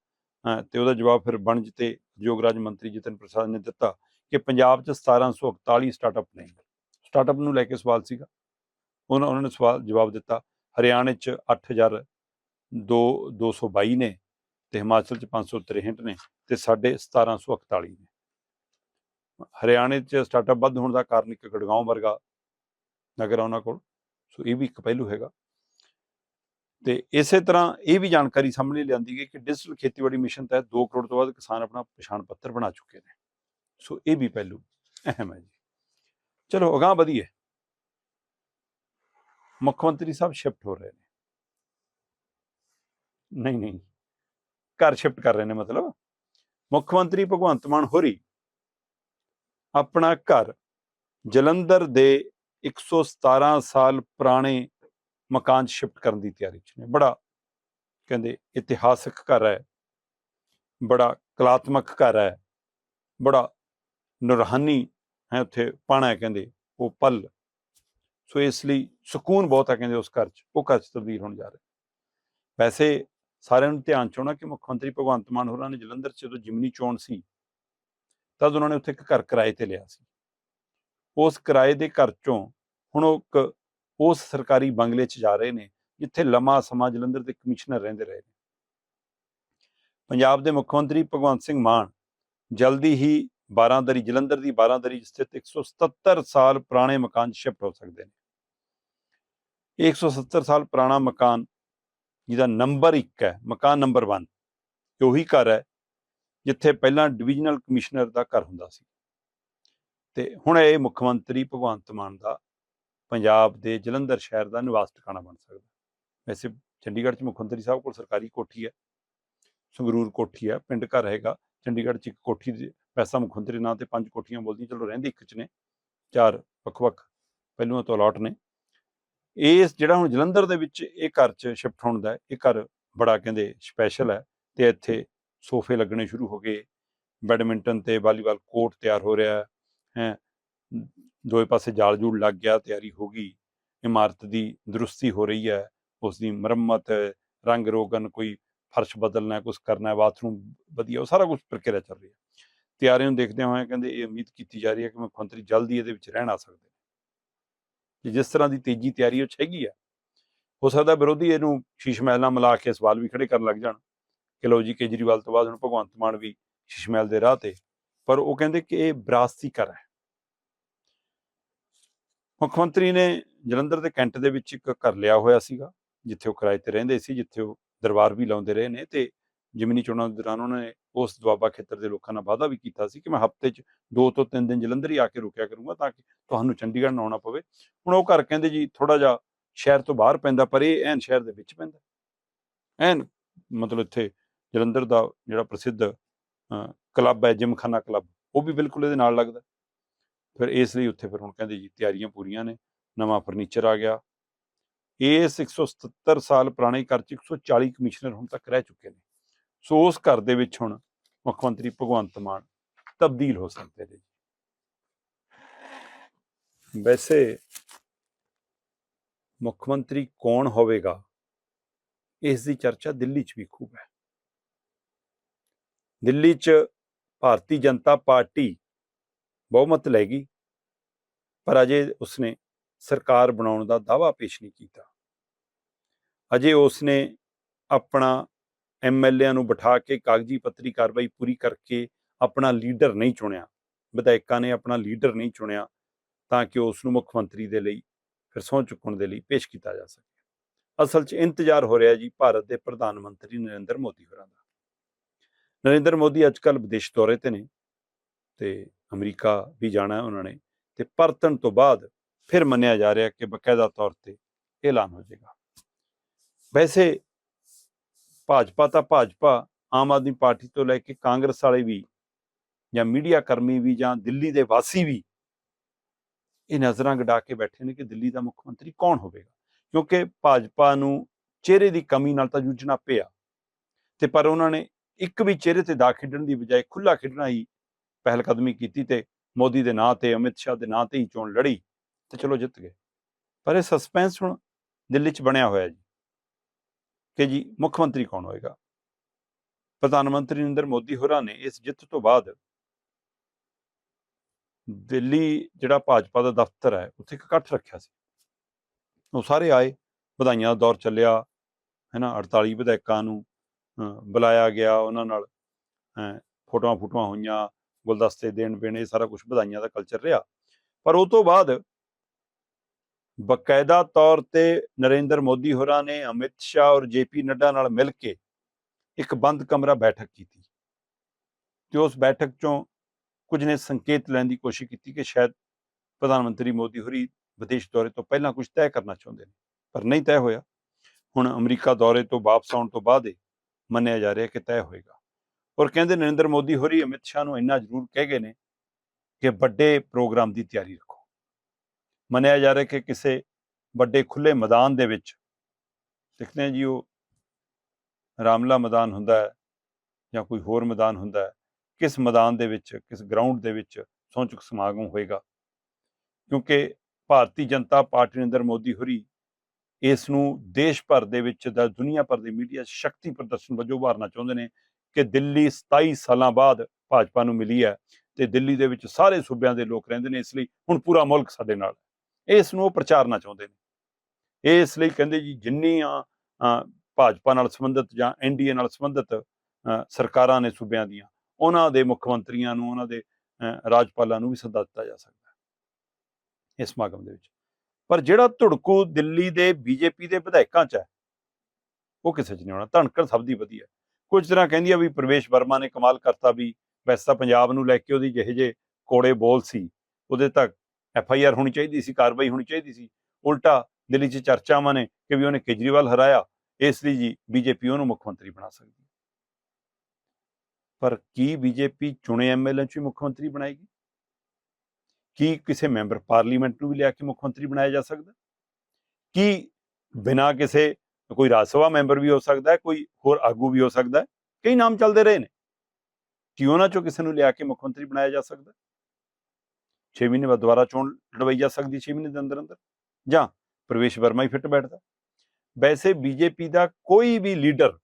ਅ, ਤੇ ਉਹਦਾ ਜਵਾਬ ਫਿਰ ਵਣਜ ਤੇ ਉਦਯੋਗ ਰਾਜ ਮੰਤਰੀ ਜਤਨ ਪ੍ਰਸਾਦ ਨੇ ਦਿੱਤਾ ਕਿ ਪੰਜਾਬ 'ਚ 1741 ਸਟਾਰਟਅਪ ਨੇ। ਸਟਾਰਟਅਪ ਨੂੰ ਲੈ ਕੇ ਸਵਾਲ ਸੀਗਾ। ਉਹਨਾਂ ਉਹਨਾਂ ਨੇ ਸਵਾਲ ਜਵਾਬ ਦਿੱਤਾ ਹਰਿਆਣੇ 'ਚ 8000 ਦੋ 222 ਨੇ ਤੇ ਹਿਮਾਚਲ 'ਚ 563 ਨੇ ਤੇ ਸਾਡੇ 1741 ਨੇ। ਹਰਿਆਣੇ 'ਚ ਸਟਾਰਟਅਪ ਵੱਧ ਹੋਣ ਦਾ ਕਾਰਨ ਇੱਕ ਗੜਗਾਉਂ ਵਰਗਾ ਨਗਰ ਆ ਉਹਨਾਂ ਕੋਲ। ਸੋ ਇਹ ਵੀ ਇੱਕ ਪਹਿਲੂ ਹੈਗਾ। ਤੇ ਇਸੇ ਤਰ੍ਹਾਂ ਇਹ ਵੀ ਜਾਣਕਾਰੀ ਸਾਹਮਣੇ ਲਿਆਂਦੀ ਗਈ ਕਿ ਡਿਜੀਟਲ ਖੇਤੀਬਾੜੀ ਮਿਸ਼ਨ ਤਹਿਤ 2 ਕਰੋੜ ਤੋਂ ਵੱਧ ਕਿਸਾਨ ਆਪਣਾ ਪਛਾਣ ਪੱਤਰ ਬਣਾ ਚੁੱਕੇ ਨੇ। ਸੋ ਇਹ ਵੀ ਪਹਿਲੂ ਅਹਿਮ ਹੈ ਜੀ। ਚਲੋ ਅਗਾਂਹ ਵਧੀਏ। ਮੁੱਖ ਮੰਤਰੀ ਸਾਹਿਬ ਸ਼ਿਫਟ ਹੋ ਰਹੇ ਨੇ। ਨਹੀਂ ਨਹੀਂ। ਘਰ ਸ਼ਿਫਟ ਕਰ ਰਹੇ ਨੇ ਮਤਲਬ। ਮੁੱਖ ਮੰਤਰੀ ਭਗਵੰਤ ਮਾਨ ਹੋਰੀ ਆਪਣਾ ਘਰ ਜਲੰਧਰ ਦੇ 117 ਸਾਲ ਪੁਰਾਣੇ ਮਕਾਨ 'ਚ ਸ਼ਿਫਟ ਕਰਨ ਦੀ ਤਿਆਰੀ 'ਚ ਨੇ। ਬੜਾ ਕਹਿੰਦੇ ਇਤਿਹਾਸਕ ਘਰ ਹੈ। ਬੜਾ ਕਲਾਤਮਕ ਘਰ ਹੈ। ਬੜਾ ਨੁਰਹਾਨੀ ਹੈ ਉੱਥੇ, ਪਾਣਾ ਹੈ ਕਹਿੰਦੇ, ਉਹ ਪਲ। ਸੋ ਇਸ ਲਈ ਸਕੂਨ ਬਹੁਤ ਹੈ ਕਹਿੰਦੇ ਉਸ ਘਰ 'ਚ, ਉਹ ਘਰ 'ਚ ਤਬਦੀਲ ਹੋਣ ਜਾ ਰਿਹਾ। ਵੈਸੇ ਸਾਰਿਆਂ ਨੂੰ ਧਿਆਨ ਚ ਆਉਣਾ ਕਿ ਮੁੱਖ ਮੰਤਰੀ ਭਗਵੰਤ ਮਾਨ ਹੋਰਾਂ ਨੇ ਜਲੰਧਰ 'ਚ ਜਦੋਂ ਜਿਮਨੀ ਚੋਣ ਸੀ, ਤਦ ਉਹਨਾਂ ਨੇ ਉੱਥੇ ਇੱਕ ਘਰ ਕਿਰਾਏ ਤੇ ਲਿਆ ਸੀ। ਉਸ ਕਿਰਾਏ ਦੇ ਘਰ ਚੋਂ ਹੁਣ ਉਹ ਇੱਕ ਉਸ ਸਰਕਾਰੀ ਬੰਗਲੇ 'ਚ ਜਾ ਰਹੇ ਨੇ, ਜਿੱਥੇ ਲੰਮਾ ਸਮਾਂ ਜਲੰਧਰ ਦੇ ਕਮਿਸ਼ਨਰ ਰਹਿੰਦੇ ਰਹੇ ਨੇ। ਪੰਜਾਬ ਦੇ ਮੁੱਖ ਮੰਤਰੀ ਭਗਵੰਤ ਸਿੰਘ ਮਾਨ ਜਲਦੀ ਹੀ ਬਾਰਾਂਦਰੀ ਜਲੰਧਰ ਦੀ ਬਾਰਾਂਦਰੀ 'ਚ ਸਥਿਤ 177 ਸਾਲ ਪੁਰਾਣੇ ਮਕਾਨ ਸ਼ਿਫਟ ਹੋ ਸਕਦੇ ਨੇ। ਇਹ 170 ਸਾਲ ਪੁਰਾਣਾ ਮਕਾਨ ਜਿਹਦਾ ਨੰਬਰ 1 ਹੈ, ਮਕਾਨ ਨੰਬਰ 1 ਇਹ ਉਹੀ ਘਰ ਹੈ, ਜਿੱਥੇ ਪਹਿਲਾਂ ਡਿਵੀਜ਼ਨਲ ਕਮਿਸ਼ਨਰ ਦਾ ਘਰ ਹੁੰਦਾ ਸੀ। ਤੇ ਹੁਣ ਇਹ ਮੁੱਖ ਮੰਤਰੀ ਭਗਵੰਤ ਮਾਨ ਦਾ ਪੰਜਾਬ ਦੇ ਜਲੰਧਰ ਸ਼ਹਿਰ ਦਾ ਨਿਵਾਸ ਟਿਕਾਣਾ ਬਣ ਸਕਦਾ। ਵੈਸੇ ਚੰਡੀਗੜ੍ਹ 'ਚ ਮੁੱਖ ਮੰਤਰੀ ਸਾਹਿਬ ਕੋਲ ਸਰਕਾਰੀ ਕੋਠੀ ਹੈ, ਸੰਗਰੂਰ ਕੋਠੀ ਹੈ, ਪਿੰਡ ਘਰ ਹੈਗਾ। ਚੰਡੀਗੜ੍ਹ 'ਚ ਇੱਕ ਕੋਠੀ ਦੇ ਪੈਸਾ ਮੁੱਖ ਮੰਤਰੀ ਨਾਂ ਤੇ ਪੰਜ ਕੋਠੀਆਂ ਬੋਲਦੀਆਂ, ਚਲੋ ਰਹਿੰਦੇ ਇੱਕ 'ਚ ਨੇ, ਚਾਰ ਵੱਖ-ਵੱਖ, ਪਹਿਲੂਆਂ ਤੋਂ ਅਲਾਟ ਨੇ। ਇਸ ਜਿਹੜਾ ਹੁਣ ਜਲੰਧਰ ਦੇ ਵਿੱਚ ਇਹ ਘਰ 'ਚ ਸ਼ਿਫਟ ਹੋਣ ਦਾ ਇਹ ਘਰ ਬੜਾ ਕਹਿੰਦੇ ਸਪੈਸ਼ਲ ਹੈ ਤੇ ਇੱਥੇ ਸੋਫੇ ਲੱਗਣੇ ਸ਼ੁਰੂ ਹੋ ਗਏ, ਬੈਡਮਿੰਟਨ ਤੇ ਵਾਲੀਬਾਲ ਕੋਰਟ ਤਿਆਰ ਹੋ ਰਿਹਾ ਹੈ, ਹੈਂ। ਦੋਏ ਪਾਸੇ ਜਾਲ ਜੂਲ ਲੱਗ ਗਿਆ, ਤਿਆਰੀ ਹੋ ਗਈ, ਇਮਾਰਤ ਦੀ ਦਰੁਸਤੀ ਹੋ ਰਹੀ ਹੈ ਉਸ ਦੀ ਮੁਰੰਮਤ, ਰੰਗ ਰੋਗਨ, ਕੋਈ ਫਰਸ਼ ਬਦਲਣਾ ਕੁਝ ਕਰਨਾ ਹੈ ਬਾਥਰੂਮ ਵਧੀਆ, ਉਹ ਸਾਰਾ ਕੁਝ ਪ੍ਰਕਿਰਿਆ ਚੱਲ ਰਹੀ ਹੈ। ਤਿਆਰੀਆਂ ਨੂੰ ਦੇਖਦੇ ਹੋਏ ਕਹਿੰਦੇ ਇਹ ਉਮੀਦ ਕੀਤੀ ਜਾ ਰਹੀ ਹੈ ਕਿ ਮੁੱਖ ਮੰਤਰੀ ਜਲਦੀ ਇਹਦੇ ਵਿੱਚ ਰਹਿਣ ਆ ਸਕਦੇ ਕਿ ਜਿਸ ਤਰ੍ਹਾਂ ਦੀ ਤੇਜ਼ੀ ਤਿਆਰੀ ਉਹ 'ਚ ਹੈਗੀ ਆ, ਹੋ ਸਕਦਾ ਵਿਰੋਧੀ ਇਹਨੂੰ ਸ਼ੀਸ਼ ਮਹਿਲ ਨਾਲ ਮਿਲਾ ਕੇ ਸਵਾਲ ਵੀ ਖੜੇ ਕਰਨ ਲੱਗ ਜਾਣ। ਕਿ ਲਓ ਜੀ, ਕੇਜਰੀਵਾਲ ਤੋਂ ਬਾਅਦ ਹੁਣ ਭਗਵੰਤ ਮਾਨ ਵੀ ਸ਼ੀਸ਼ ਮਹਿਲ ਦੇ ਰਾਹ ਤੇ, ਪਰ ਉਹ ਕਹਿੰਦੇ ਕਿ ਇਹ ਵਿਰਾਸਤੀ ਕਰ ਹੈ। ਮੁੱਖ ਮੰਤਰੀ ਨੇ ਜਲੰਧਰ ਦੇ ਕੈਂਟ ਦੇ ਵਿੱਚ ਇੱਕ ਘਰ ਲਿਆ ਹੋਇਆ ਸੀਗਾ, ਜਿੱਥੇ ਉਹ ਕਿਰਾਏ ਤੇ ਰਹਿੰਦੇ ਸੀ, ਜਿੱਥੇ ਉਹ ਦਰਬਾਰ ਵੀ ਲਾਉਂਦੇ ਰਹੇ ਨੇ ਤੇ ਜਿਮਨੀ ਚੋਣਾਂ ਦੇ ਦੌਰਾਨ ਉਹਨਾਂ ਨੇ ਉਸ ਦੁਆਬਾ ਖੇਤਰ ਦੇ ਲੋਕਾਂ ਨਾਲ ਵਾਅਦਾ ਵੀ ਕੀਤਾ ਸੀ ਕਿ ਮੈਂ ਹਫ਼ਤੇ 'ਚ ਦੋ ਤੋਂ ਤਿੰਨ ਦਿਨ ਜਲੰਧਰ ਹੀ ਆ ਕੇ ਰੁਕਿਆ ਕਰੂੰਗਾ ਤਾਂ ਕਿ ਤੁਹਾਨੂੰ ਚੰਡੀਗੜ੍ਹ ਨਾ ਆਉਣਾ ਪਵੇ। ਹੁਣ ਉਹ ਘਰ ਕਹਿੰਦੇ ਜੀ ਥੋੜਾ ਜਿਹਾ ਸ਼ਹਿਰ ਤੋਂ ਬਾਹਰ ਪੈਂਦਾ, ਪਰ ਇਹ ਐਨ ਸ਼ਹਿਰ ਦੇ ਵਿੱਚ ਪੈਂਦਾ। ਐਨ ਮਤਲਬ ਇੱਥੇ ਜਲੰਧਰ ਦਾ ਜਿਹੜਾ ਪ੍ਰਸਿੱਧ ਕਲੱਬ ਹੈ ਜਿਮਖਾਨਾ ਕਲੱਬ, ਉਹ ਵੀ ਬਿਲਕੁਲ ਇਹਦੇ ਨਾਲ ਲੱਗਦਾ। ਫਿਰ ਇਸ ਲਈ ਉੱਥੇ ਫਿਰ ਹੁਣ ਕਹਿੰਦੇ ਜੀ ਤਿਆਰੀਆਂ ਪੂਰੀਆਂ ਨੇ, ਨਵਾਂ ਫਰਨੀਚਰ ਆ ਗਿਆ। ਇਸ 177 ਸਾਲ ਪੁਰਾਣੇ ਘਰ ਚ 140 ਕਮਿਸ਼ਨਰ ਹੁਣ ਤੱਕ ਰਹਿ ਚੁੱਕੇ ਨੇ। ਸੋ ਉਸ ਘਰ ਦੇ ਵਿੱਚ ਹੁਣ ਮੁੱਖ ਮੰਤਰੀ ਭਗਵੰਤ ਮਾਨ ਤਬਦੀਲ ਹੋ ਸਕਦੇ ਨੇ ਵੈਸੇ ਮੁੱਖ ਮੰਤਰੀ ਕੌਣ ਹੋਵੇਗਾ, ਇਸ ਦੀ ਚਰਚਾ ਦਿੱਲੀ 'ਚ ਵੀ ਖੂਬ ਹੈ। ਦਿੱਲੀ 'ਚ ਭਾਰਤੀ ਜਨਤਾ ਪਾਰਟੀ ਬਹੁਮਤ ਲੈ ਗਈ। ਪਰ ਅਜੇ ਉਸਨੇ ਸਰਕਾਰ ਬਣਾਉਣ ਦਾ ਦਾਅਵਾ ਪੇਸ਼ ਨਹੀਂ ਕੀਤਾ। ਅਜੇ ਉਸਨੇ ਆਪਣਾ ਐਮਐਲਏਆਂ ਨੂੰ ਬਿਠਾ ਕੇ ਕਾਗਜ਼ੀ ਪੱਤਰੀ ਕਾਰਵਾਈ ਪੂਰੀ ਕਰਕੇ ਆਪਣਾ ਲੀਡਰ ਨਹੀਂ ਚੁਣਿਆ। ਵਿਧਾਇਕਾਂ ਨੇ ਆਪਣਾ ਲੀਡਰ ਨਹੀਂ ਚੁਣਿਆ ਤਾਂ ਕਿ ਉਸ ਨੂੰ ਮੁੱਖ ਮੰਤਰੀ ਦੇ ਲਈ ਫਿਰ ਸਹੁੰ ਚੁੱਕਣ ਦੇ ਲਈ ਪੇਸ਼ ਕੀਤਾ ਜਾ ਸਕੇ। ਅਸਲ 'ਚ ਇੰਤਜ਼ਾਰ ਹੋ ਰਿਹਾ ਜੀ ਭਾਰਤ ਦੇ ਪ੍ਰਧਾਨ ਮੰਤਰੀ ਨਰਿੰਦਰ ਮੋਦੀ ਹੋਰਾਂ ਦਾ। ਨਰਿੰਦਰ ਮੋਦੀ ਅੱਜਕੱਲ ਵਿਦੇਸ਼ ਦੌਰੇ ਤੇ ਨੇ ਤੇ ਅਮਰੀਕਾ ਵੀ ਜਾਣਾ ਹੈ ਉਹਨਾਂ ਨੇ ਤੇ ਪਰਤਣ ਤੋਂ ਬਾਅਦ ਫਿਰ ਮੰਨਿਆ ਜਾ ਰਿਹਾ ਕਿ ਬਕਾਇਦਾ ਤੌਰ ਤੇ ਐਲਾਨ ਹੋ ਜਾਏਗਾ। ਵੈਸੇ ਭਾਜਪਾ ਤਾਂ ਭਾਜਪਾ, ਆਮ ਆਦਮੀ ਪਾਰਟੀ ਤੋਂ ਲੈ ਕੇ ਕਾਂਗਰਸ ਵਾਲੇ ਵੀ ਜਾਂ ਮੀਡੀਆ ਕਰਮੀ ਵੀ ਜਾਂ ਦਿੱਲੀ ਦੇ ਵਾਸੀ ਵੀ ਇਹ ਨਜ਼ਰਾਂ ਗਡਾ ਕੇ ਬੈਠੇ ਨੇ ਕਿ ਦਿੱਲੀ ਦਾ ਮੁੱਖ ਮੰਤਰੀ ਕੌਣ ਹੋਵੇਗਾ। ਕਿਉਂਕਿ ਭਾਜਪਾ ਨੂੰ ਚਿਹਰੇ ਦੀ ਕਮੀ ਨਾਲ ਤਾਂ ਜੂਝਣਾ ਪਿਆ ਤੇ ਪਰ ਉਹਨਾਂ ਨੇ ਇੱਕ ਵੀ ਚਿਹਰੇ ਤੇ ਦਾ ਖੇਡਣ ਦੀ ਬਜਾਏ ਖੁੱਲਾ ਖੇਡਣਾ ਹੀ ਪਹਿਲਕਦਮੀ ਕੀਤੀ ਤੇ ਮੋਦੀ ਦੇ ਨਾਂ ਤੇ, ਅਮਿਤ ਸ਼ਾਹ ਦੇ ਨਾਂ ਤੇ ਹੀ ਚੋਣ ਲੜੀ ਤੇ ਚਲੋ ਜਿੱਤ ਗਏ। ਪਰ ਇਹ ਸਸਪੈਂਸ ਹੁਣ ਦਿੱਲੀ 'ਚ ਬਣਿਆ ਹੋਇਆ ਜੀ। ਕਿ ਜੀ ਮੁੱਖ ਮੰਤਰੀ ਕੌਣ ਹੋਏਗਾ? ਪ੍ਰਧਾਨ ਮੰਤਰੀ ਨਰਿੰਦਰ ਮੋਦੀ ਹੋਰਾਂ ਨੇ ਇਸ ਜਿੱਤ ਤੋਂ ਬਾਅਦ ਦਿੱਲੀ ਜਿਹੜਾ ਭਾਜਪਾ ਦਾ ਦਫ਼ਤਰ ਹੈ, ਉੱਥੇ ਇੱਕ ਇਕੱਠ ਰੱਖਿਆ ਸੀ। ਉਹ ਸਾਰੇ ਆਏ, ਵਧਾਈਆਂ ਦਾ ਦੌਰ ਚੱਲਿਆ ਹੈ ਨਾ 48 ਵਿਧਾਇਕਾਂ ਨੂੰ ਬੁਲਾਇਆ ਗਿਆ, ਉਹਨਾਂ ਨਾਲ ਫੋਟੋਆਂ ਫੋਟੋਆਂ ਹੋਈਆਂ ਗੁਲਦਸਤੇ, ਦੇਣ ਪੇਣ, ਇਹ ਸਾਰਾ ਕੁਝ ਵਧਾਈਆਂ ਦਾ ਕਲਚਰ ਰਿਹਾ। ਪਰ ਉਹ ਤੋਂ ਬਾਅਦ ਬਕਾਇਦਾ ਤੌਰ ਤੇ ਨਰਿੰਦਰ ਮੋਦੀ ਹੋਰਾਂ ਨੇ ਅਮਿਤ ਸ਼ਾਹ ਔਰ ਜੇਪੀ ਨੱਡਾ ਨਾਲ ਮਿਲ ਕੇ ਇੱਕ ਬੰਦ ਕਮਰਾ ਬੈਠਕ ਕੀਤੀ। ਤੇ ਉਸ ਬੈਠਕ ਚੋਂ ਕੁਝ ਨੇ ਸੰਕੇਤ ਲੈਣ ਦੀ ਕੋਸ਼ਿਸ਼ ਕੀਤੀ ਕਿ ਸ਼ਾਇਦ ਪ੍ਰਧਾਨ ਮੰਤਰੀ ਮੋਦੀ ਹੋਰੀ ਵਿਦੇਸ਼ ਦੌਰੇ ਤੋਂ ਪਹਿਲਾਂ ਕੁਝ ਤੈਅ ਕਰਨਾ ਚਾਹੁੰਦੇ ਨੇ, ਪਰ ਨਹੀਂ ਤੈਅ ਹੋਇਆ। ਹੁਣ ਅਮਰੀਕਾ ਦੌਰੇ ਤੋਂ ਵਾਪਸ ਆਉਣ ਤੋਂ ਬਾਅਦ ਮੰਨਿਆ ਜਾ ਰਿਹਾ ਕਿ ਤੈਅ ਹੋਏਗਾ। ਔਰ ਕਹਿੰਦੇ ਨਰਿੰਦਰ ਮੋਦੀ ਹੋਰੀ ਅਮਿਤ ਸ਼ਾਹ ਨੂੰ ਇੰਨਾ ਜ਼ਰੂਰ ਕਹਿ ਗਏ ਨੇ ਕਿ ਵੱਡੇ ਪ੍ਰੋਗਰਾਮ ਦੀ ਤਿਆਰੀ ਰੱਖੋ। ਮੰਨਿਆ ਜਾ ਰਿਹਾ ਕਿ ਕਿਸੇ ਵੱਡੇ ਖੁੱਲੇ ਮੈਦਾਨ ਦੇ ਵਿੱਚ ਦੇਖਦੇ ਹਾਂ ਜੀ ਉਹ ਰਾਮਲਾ ਮੈਦਾਨ ਹੁੰਦਾ ਹੈ ਜਾਂ ਕੋਈ ਹੋਰ ਮੈਦਾਨ ਹੁੰਦਾ ਹੈ, ਕਿਸ ਮੈਦਾਨ ਦੇ ਵਿੱਚ, ਕਿਸ ਗਰਾਊਂਡ ਦੇ ਵਿੱਚ ਸਹੁੰ ਸਮਾਗਮ ਹੋਏਗਾ? ਕਿਉਂਕਿ ਭਾਰਤੀ ਜਨਤਾ ਪਾਰਟੀ ਨਰਿੰਦਰ ਮੋਦੀ ਹੋਰੀ ਇਸ ਨੂੰ ਦੇਸ਼ ਭਰ ਦੇ ਵਿੱਚ ਦਾ ਦੁਨੀਆ ਭਰ ਦੇ ਮੀਡੀਆ ਸ਼ਕਤੀ ਪ੍ਰਦਰਸ਼ਨ ਵਜੋਂ ਉਭਾਰਨਾ ਚਾਹੁੰਦੇ ਨੇ ਕਿ ਦਿੱਲੀ 27 ਸਾਲਾਂ ਬਾਅਦ ਭਾਜਪਾ ਨੂੰ ਮਿਲੀ ਹੈ ਤੇ ਦਿੱਲੀ ਦੇ ਵਿੱਚ ਸਾਰੇ ਸੂਬਿਆਂ ਦੇ ਲੋਕ ਰਹਿੰਦੇ ਨੇ ਇਸ ਲਈ ਹੁਣ ਪੂਰਾ ਮੁਲਕ ਸਾਡੇ ਨਾਲ ਇਸ ਨੂੰ ਉਹ ਪ੍ਰਚਾਰਨਾ ਚਾਹੁੰਦੇ ਨੇ। ਇਸ ਲਈ ਕਹਿੰਦੇ ਜੀ ਜਿੰਨੀਆਂ ਭਾਜਪਾ ਨਾਲ ਸੰਬੰਧਿਤ ਜਾਂ ਐਨਡੀਏ ਨਾਲ ਸੰਬੰਧਿਤ ਸਰਕਾਰਾਂ ਨੇ ਸੂਬਿਆਂ ਦੀਆਂ, ਉਹਨਾਂ ਦੇ ਮੁੱਖ ਮੰਤਰੀਆਂ ਨੂੰ, ਉਹਨਾਂ ਦੇ ਰਾਜਪਾਲਾਂ ਨੂੰ ਵੀ ਸੱਦਾ ਦਿੱਤਾ ਜਾ ਸਕਦਾ ਹੈ ਇਸ ਸਮਾਗਮ ਦੇ ਵਿੱਚ। ਪਰ ਜਿਹੜਾ ਧੁੜਕੂ ਦਿੱਲੀ ਦੇ ਬੀਜੇਪੀ ਦੇ ਵਿਧਾਇਕਾਂ 'ਚ ਹੈ, ਉਹ ਕਿਸੇ 'ਚ ਨਹੀਂ ਆਉਣਾ ਧਣਕੜ ਸਭ ਦੀ ਵਧੀਆ ਕੁਝ ਤਰ੍ਹਾਂ ਕਹਿੰਦੀ ਆ ਵੀ ਪ੍ਰਵੇਸ਼ ਵਰਮਾ ਨੇ ਕਮਾਲ ਕਰਤਾ ਵੀ ਵੈਸੇ ਤਾਂ ਪੰਜਾਬ ਨੂੰ ਲੈ ਕੇ ਉਹਦੀ ਜਿਹੇ ਜੇ ਕੋੜੇ ਬੋਲ ਸੀ। ਉਹਦੇ ਤੱਕ ਐਫ ਆਈ ਆਰ ਹੋਣੀ ਚਾਹੀਦੀ ਸੀ, ਕਾਰਵਾਈ ਹੋਣੀ ਚਾਹੀਦੀ ਸੀ। ਉਲਟਾ ਦਿੱਲੀ 'ਚ ਚਰਚਾਵਾਂ ਨੇ ਕਿ ਵੀ ਉਹਨੇ ਕੇਜਰੀਵਾਲ ਹਰਾਇਆ, ਇਸ ਲਈ ਜੀ ਬੀਜੇਪੀ ਉਹਨੂੰ ਮੁੱਖ ਮੰਤਰੀ ਬਣਾ ਸਕਦੀ। ਪਰ ਕੀ ਬੀਜੇਪੀ ਚੁਣੇ ਐਮਐਲਏ ਚ ਵੀ ਮੁੱਖ ਮੰਤਰੀ ਬਣਾਏਗੀ? ਕੀ ਕਿਸੇ ਮੈਂਬਰ ਪਾਰਲੀਮੈਂਟ ਨੂੰ ਵੀ ਲਿਆ ਕੇ ਮੁੱਖ ਮੰਤਰੀ ਬਣਾਇਆ ਜਾ ਸਕਦਾ? ਕੀ ਬਿਨਾਂ ਕਿਸੇ ਕੋਈ ਰਾਜ ਸਭਾ ਮੈਂਬਰ ਵੀ ਹੋ ਸਕਦਾ ਹੈ, ਕੋਈ ਹੋਰ ਆਗੂ ਵੀ ਹੋ ਸਕਦਾ ਹੈ, ਕਈ ਨਾਮ ਚੱਲਦੇ ਰਹੇ ਨੇ। ਕਿ ਉਹਨਾਂ ਚੋਂ ਕਿਸੇ ਨੂੰ ਲਿਆ ਕੇ ਮੁੱਖ ਮੰਤਰੀ ਬਣਾਇਆ ਜਾ ਸਕਦਾ 6 ਮਹੀਨੇ ਬਾਅਦ ਦੁਬਾਰਾ ਚੋਣ ਲੜਵਾਈ ਜਾ ਸਕਦੀ 6 ਮਹੀਨੇ ਦੇ ਅੰਦਰ ਅੰਦਰ? ਜਾਂ ਪ੍ਰਵੇਸ਼ ਵਰਮਾ ਹੀ ਫਿੱਟ ਬੈਠਦਾ? ਵੈਸੇ ਬੀਜੇਪੀ ਦਾ ਕੋਈ ਵੀ ਲੀਡਰ